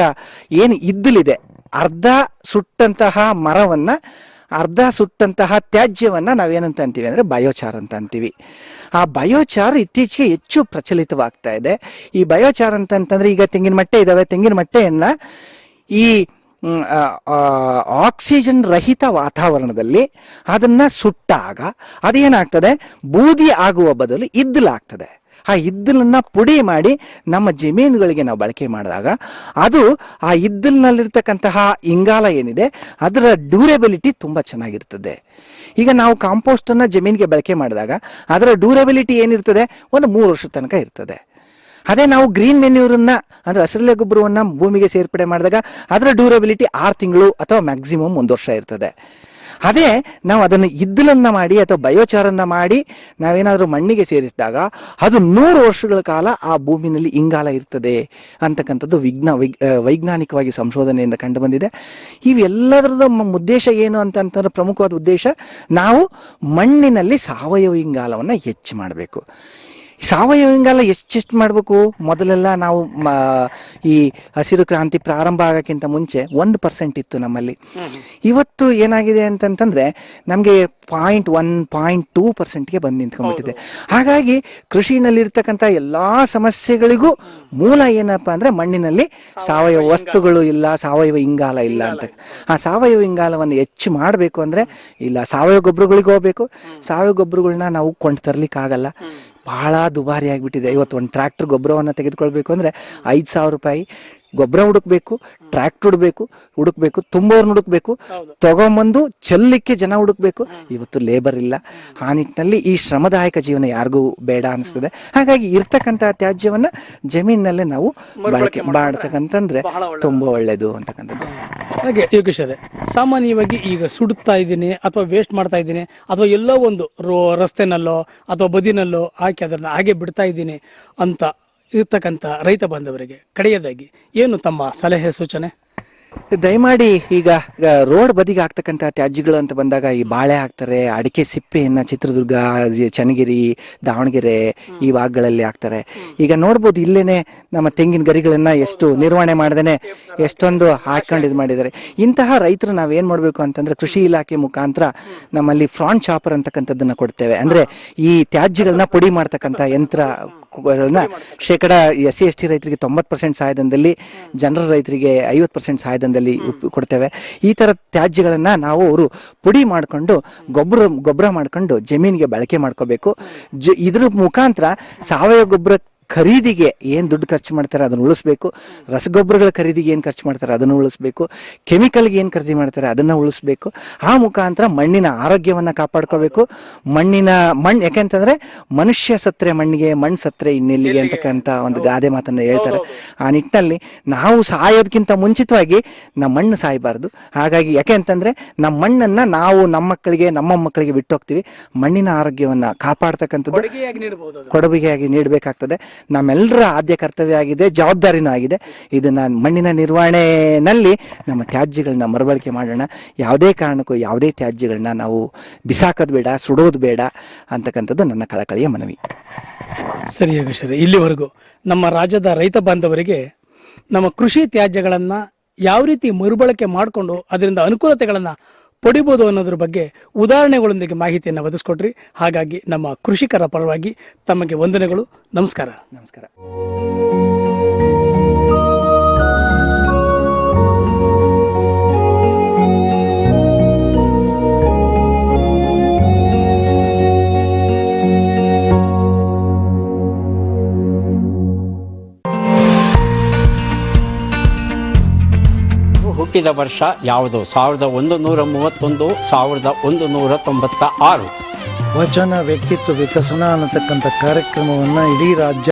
Speaker 5: ಏನು ಇದ್ದಲಿದೆ, ಅರ್ಧ ಸುಟ್ಟಂತಹ ಮರವನ್ನು, ಅರ್ಧ ಸುಟ್ಟಂತಹ ತ್ಯಾಜ್ಯವನ್ನು ನಾವೇನಂತ ಅಂತೀವಿ ಅಂದರೆ ಬಯೋಚಾರ್ ಅಂತ ಅಂತೀವಿ. ಆ ಬಯೋಚಾರ್ ಇತ್ತೀಚೆಗೆ ಹೆಚ್ಚು ಪ್ರಚಲಿತವಾಗ್ತಾ ಇದೆ. ಈ ಬಯೋಚಾರ್ ಅಂತ ಅಂತಂದ್ರೆ ಈಗ ತೆಂಗಿನ ಮಟ್ಟೆ ಇದ್ದಾವೆ ತೆಂಗಿನ ಮಟ್ಟೆಯನ್ನು ಈ ಆಕ್ಸಿಜನ್ ರಹಿತ ವಾತಾವರಣದಲ್ಲಿ ಅದನ್ನ ಸುಟ್ಟಾಗ ಅದೇನಾಗ್ತದೆ? ಬೂದಿ ಆಗುವ ಬದಲು ಇದ್ದಲಾಗ್ತದೆ ಆ ಇದ್ದಲನ್ನ ಪುಡಿ ಮಾಡಿ ನಮ್ಮ ಜಮೀನುಗಳಿಗೆ ನಾವು ಬಳಕೆ ಮಾಡಿದಾಗ ಅದು ಆ ಇದ್ದಲಿನಲ್ಲಿರ್ತಕ್ಕಂತಹ ಇಂಗಾಲ ಏನಿದೆ, ಅದರ ಡ್ಯೂರೆಬಿಲಿಟಿ ತುಂಬ ಚೆನ್ನಾಗಿರ್ತದೆ. ಈಗ ನಾವು ಕಾಂಪೋಸ್ಟನ್ನು ಜಮೀನಿಗೆ ಬಳಕೆ ಮಾಡಿದಾಗ ಅದರ ಡ್ಯೂರೆಬಿಲಿಟಿ ಏನಿರ್ತದೆ? ಒಂದು ಮೂರು ವರ್ಷದ ತನಕ ಇರ್ತದೆ. ಅದೇ ನಾವು ಗ್ರೀನ್ ಮೆನ್ಯೂರನ್ನ ಅಂದ್ರೆ ಹಸಿರಲೆ ಗೊಬ್ಬರವನ್ನ ಭೂಮಿಗೆ ಸೇರ್ಪಡೆ ಮಾಡಿದಾಗ ಅದರ ಡ್ಯೂರಬಿಲಿಟಿ ಆರು ತಿಂಗಳು ಅಥವಾ ಮ್ಯಾಕ್ಸಿಮಮ್ ಒಂದು ವರ್ಷ ಇರ್ತದೆ. ಅದೇ ನಾವು ಅದನ್ನು ಇದ್ದಲನ್ನ ಮಾಡಿ ಅಥವಾ ಬಯೋಚಾರನ್ನ ಮಾಡಿ ನಾವೇನಾದರೂ ಮಣ್ಣಿಗೆ ಸೇರಿಸಿದಾಗ ಅದು ನೂರು ವರ್ಷಗಳ ಕಾಲ ಆ ಭೂಮಿನಲ್ಲಿ ಇಂಗಾಲ ಇರ್ತದೆ ಅಂತಕ್ಕಂಥದ್ದು ವಿಜ್ಞಾ, ವೈಗ್- ವೈಜ್ಞಾನಿಕವಾಗಿ ಸಂಶೋಧನೆಯಿಂದ ಕಂಡುಬಂದಿದೆ. ಇವೆಲ್ಲದರದ ಉದ್ದೇಶ ಏನು ಅಂತ ಅಂತಂದ್ರೆ ಪ್ರಮುಖವಾದ ಉದ್ದೇಶ ನಾವು ಮಣ್ಣಿನಲ್ಲಿ ಸಾವಯವ ಇಂಗಾಲವನ್ನು ಹೆಚ್ಚು ಮಾಡಬೇಕು. ಸಾವಯವ ಇಂಗಾಲ ಎಷ್ಟೆಷ್ಟು ಮಾಡಬೇಕು? ಮೊದಲೆಲ್ಲ ನಾವು ಈ ಹಸಿರು ಕ್ರಾಂತಿ ಪ್ರಾರಂಭ ಆಗೋಕ್ಕಿಂತ ಮುಂಚೆ ಒಂದು ಪರ್ಸೆಂಟ್ ಇತ್ತು ನಮ್ಮಲ್ಲಿ. ಇವತ್ತು ಏನಾಗಿದೆ ಅಂತಂತಂದ್ರೆ ನಮಗೆ ಪಾಯಿಂಟ್ ಒನ್ ಪಾಯಿಂಟ್ ಟೂ ಪರ್ಸೆಂಟ್ಗೆ ಬಂದು ನಿಂತ್ಕೊಂಡ್ಬಿಟ್ಟಿದೆ. ಹಾಗಾಗಿ ಕೃಷಿನಲ್ಲಿರ್ತಕ್ಕಂಥ ಎಲ್ಲ ಸಮಸ್ಯೆಗಳಿಗೂ ಮೂಲ ಏನಪ್ಪಾ ಅಂದ್ರೆ ಮಣ್ಣಿನಲ್ಲಿ ಸಾವಯವ ವಸ್ತುಗಳು ಇಲ್ಲ ಸಾವಯವ ಇಂಗಾಲ ಇಲ್ಲ ಅಂತ. ಆ ಸಾವಯವ ಇಂಗಾಲವನ್ನು ಹೆಚ್ಚು ಮಾಡಬೇಕು ಅಂದ್ರೆ ಇಲ್ಲ ಸಾವಯವ ಗೊಬ್ಬರಗಳಿಗೆ ಹೋಗ್ಬೇಕು ಸಾವಯವ ಗೊಬ್ಬರಗಳನ್ನ ನಾವು ಕೊಂಡು ತರ್ಲಿಕ್ಕೆ ಬಹಳ ದುಬಾರಿ ಆಗಿಬಿಟ್ಟಿದೆ. ಇವತ್ತು ಒಂದು ಟ್ರ್ಯಾಕ್ಟರ್ ಗೊಬ್ಬರವನ್ನು ತೆಗೆದುಕೊಳ್ಬೇಕು ಅಂದರೆ ಐದು ಸಾವಿರ ರೂಪಾಯಿ ಗೊಬ್ಬರ ಹುಡುಕ್ಬೇಕು ಟ್ರ್ಯಾಕ್ಟರ್ ಹುಡ್ಬೇಕು ಹುಡುಕ್ಬೇಕು ತುಂಬೋರ್ನ ಹುಡುಕ್ಬೇಕು ತಗೊಂಬಂದು ಚೆಲ್ಲಿಕ್ಕೆ ಜನ ಹುಡುಕ್ಬೇಕು. ಇವತ್ತು ಲೇಬರ್ ಇಲ್ಲ. ಆ ನಿಟ್ಟಿನಲ್ಲಿ ಈ ಶ್ರಮದಾಯಕ ಜೀವನ ಯಾರಿಗೂ ಬೇಡ ಅನಿಸ್ತದೆ. ಹಾಗಾಗಿ ಇರ್ತಕ್ಕಂತಹ ತ್ಯಾಜ್ಯವನ್ನ ಜಮೀನಿನಲ್ಲೇ ನಾವು ಬಳಕೆ ಮಾಡ್ತಕ್ಕಂತಂದ್ರೆ ತುಂಬಾ ಒಳ್ಳೇದು ಅಂತಕ್ಕಂಥದ್ದು.
Speaker 3: ಹಾಗೆ ಯೋಗೇಶ್ವರೇ ಸಾಮಾನ್ಯವಾಗಿ ಈಗ ಸುಡುತ್ತಾ ಇದ್ದೀನಿ ಅಥವಾ ವೇಸ್ಟ್ ಮಾಡ್ತಾ ಇದ್ದೀನಿ ಅಥವಾ ಎಲ್ಲೋ ಒಂದು ರೋ ರಸ್ತೆನಲ್ಲೋ ಅಥವಾ ಬದಿನಲ್ಲೋ ಹಾಕಿ ಅದನ್ನ ಹಾಗೆ ಬಿಡ್ತಾ ಇದ್ದೀನಿ ಅಂತ ಇರ್ತಕ್ಕಂಥ ರೈತ ಬಾಂಧವರಿಗೆ ಕಡೆಯದಾಗಿ ಏನು ತಮ್ಮ ಸಲಹೆ, ಸೂಚನೆ?
Speaker 5: ದಯಮಾಡಿ ಈಗ ರೋಡ್ ಬದಿಗೆ ಆಗ್ತಕ್ಕಂಥ ತ್ಯಾಜ್ಯಗಳು ಅಂತ ಬಂದಾಗ ಈ ಬಾಳೆ ಹಾಕ್ತಾರೆ, ಅಡಿಕೆ ಸಿಪ್ಪೆಯನ್ನು ಚಿತ್ರದುರ್ಗ, ಚನ್ನಗಿರಿ, ದಾವಣಗೆರೆ ಈ ಭಾಗಗಳಲ್ಲಿ ಹಾಕ್ತಾರೆ. ಈಗ ನೋಡ್ಬೋದು ಇಲ್ಲೇನೆ ನಮ್ಮ ತೆಂಗಿನ ಗರಿಗಳನ್ನು ಎಷ್ಟು ನಿರ್ವಹಣೆ ಮಾಡ್ದೇನೆ, ಎಷ್ಟೊಂದು ಹಾಕೊಂಡು ಇದು ಮಾಡಿದ್ದಾರೆ. ಇಂತಹ ರೈತರು ನಾವೇನು ಮಾಡಬೇಕು ಅಂತಂದ್ರೆ ಕೃಷಿ ಇಲಾಖೆ ಮುಖಾಂತರ ನಮ್ಮಲ್ಲಿ ಫ್ರಾನ್ ಚಾಪರ್ ಅಂತಕ್ಕಂಥದ್ದನ್ನು ಕೊಡ್ತೇವೆ. ಅಂದ್ರೆ ಈ ತ್ಯಾಜ್ಯಗಳನ್ನ ಪುಡಿ ಮಾಡ್ತಕ್ಕಂಥ ಯಂತ್ರ ಶೇಕಡ ಎಸ್ ಸಿ ಎಸ್ ಟಿ ರೈತರಿಗೆ ತೊಂಬತ್ತು ಪರ್ಸೆಂಟ್ ಸಹಾಯಧನದಲ್ಲಿ, ಜನರ ರೈತರಿಗೆ ಐವತ್ತು ಪರ್ಸೆಂಟ್ ಸಹಾಯಧನದಲ್ಲಿ ಕೊಡ್ತೇವೆ. ಈ ತರ ತ್ಯಾಜ್ಯಗಳನ್ನು ನಾವು ಅವರು ಪುಡಿ ಮಾಡ್ಕೊಂಡು ಗೊಬ್ಬರ ಗೊಬ್ಬರ ಮಾಡ್ಕೊಂಡು ಜಮೀನಿಗೆ ಬಳಕೆ ಮಾಡ್ಕೋಬೇಕು. ಜ, ಇದ್ರ ಮುಖಾಂತರ ಸಾವಯವ ಗೊಬ್ಬರ ಖರೀದಿಗೆ ಏನು ದುಡ್ಡು ಖರ್ಚು ಮಾಡ್ತಾರೆ ಅದನ್ನು ಉಳಿಸ್ಬೇಕು. ರಸಗೊಬ್ಬರಗಳ ಖರೀದಿಗೆ ಏನು ಖರ್ಚು ಮಾಡ್ತಾರೆ ಅದನ್ನು ಉಳಿಸ್ಬೇಕು. ಕೆಮಿಕಲ್ಗೆ ಏನು ಖರೀದಿ ಮಾಡ್ತಾರೆ ಅದನ್ನು ಉಳಿಸ್ಬೇಕು. ಆ ಮುಖಾಂತರ ಮಣ್ಣಿನ ಆರೋಗ್ಯವನ್ನು ಕಾಪಾಡ್ಕೋಬೇಕು. ಮಣ್ಣಿನ ಮಣ್ಣು ಯಾಕೆಂತಂದರೆ ಮನುಷ್ಯ ಸತ್ರೆ ಮಣ್ಣಿಗೆ ಮಣ್ಣು ಸತ್ರೆ ಇನ್ನೆಲ್ಲಿಗೆ ಅಂತಕ್ಕಂಥ ಒಂದು ಗಾದೆ ಮಾತನ್ನು ಹೇಳ್ತಾರೆ. ಆ ನಿಟ್ಟಿನಲ್ಲಿ ನಾವು ಸಾಯೋದಕ್ಕಿಂತ ಮುಂಚಿತವಾಗಿ ನಮ್ಮ ಮಣ್ಣು ಸಾಯಬಾರ್ದು. ಹಾಗಾಗಿ ಯಾಕೆ ಅಂತಂದರೆ ನಮ್ಮ ಮಣ್ಣನ್ನು ನಾವು ನಮ್ಮ ಮಕ್ಕಳಿಗೆ ನಮ್ಮ ಮಕ್ಕಳಿಗೆ ಬಿಟ್ಟು ಹೋಗ್ತೀವಿ. ಮಣ್ಣಿನ ಆರೋಗ್ಯವನ್ನು ಕಾಪಾಡ್ತಕ್ಕಂಥದ್ದು. ಕೊಡುಗೆಯಾಗಿ ನೀಡಬೇಕಾಗ್ತದೆ. ನಮ್ಮೆಲ್ಲರ ಆದ್ಯ ಕರ್ತವ್ಯ ಆಗಿದೆ, ಜವಾಬ್ದಾರಿನೂ ಆಗಿದೆ. ಇದನ್ನ ಮಣ್ಣಿನ ನಿರ್ವಹಣೆನಲ್ಲಿ ನಮ್ಮ ತ್ಯಾಜ್ಯಗಳನ್ನ ಮರುಬಳಕೆ ಮಾಡೋಣ. ಯಾವುದೇ ಕಾರಣಕ್ಕೂ ಯಾವುದೇ ತ್ಯಾಜ್ಯಗಳನ್ನ ನಾವು ಬಿಸಾಕೋದು ಬೇಡ, ಸುಡೋದು ಬೇಡ ಅಂತಕ್ಕಂಥದ್ದು ನನ್ನ ಕಳಕಳಿಯ ಮನವಿ.
Speaker 3: ಸರಿ ಯೋಗೇಶ್ವರಿ, ಇಲ್ಲಿವರೆಗೂ ನಮ್ಮ ರಾಜ್ಯದ ರೈತ ಬಾಂಧವರಿಗೆ ನಮ್ಮ ಕೃಷಿ ತ್ಯಾಜ್ಯಗಳನ್ನು ಯಾವ ರೀತಿ ಮರುಬಳಕೆ ಮಾಡಿಕೊಂಡು ಅದರಿಂದ ಅನುಕೂಲತೆಗಳನ್ನ ಪಡಿಬೋದು ಅನ್ನೋದ್ರ ಬಗ್ಗೆ ಉದಾಹರಣೆಗಳೊಂದಿಗೆ ಮಾಹಿತಿಯನ್ನು ಒದಗಿಸ್ಕೊಟ್ರಿ ಹಾಗಾಗಿ ನಮ್ಮ ಕೃಷಿಕರ ಪರವಾಗಿ ತಮಗೆ ವಂದನೆಗಳು. ನಮಸ್ಕಾರ.
Speaker 5: ನಮಸ್ಕಾರ.
Speaker 6: ಹುಟ್ಟಿದ ವರ್ಷ ಯಾವುದು? ಸಾವಿರದ ಒಂದು ನೂರ ಮೂವತ್ತೊಂದು, ಸಾವಿರದ ಒಂದು ನೂರ ತೊಂಬತ್ತ ಆರು
Speaker 7: ವಚನ, ವ್ಯಕ್ತಿತ್ವ, ವಿಕಸನ ಅನ್ನತಕ್ಕಂಥ ಕಾರ್ಯಕ್ರಮವನ್ನು ಇಡೀ ರಾಜ್ಯ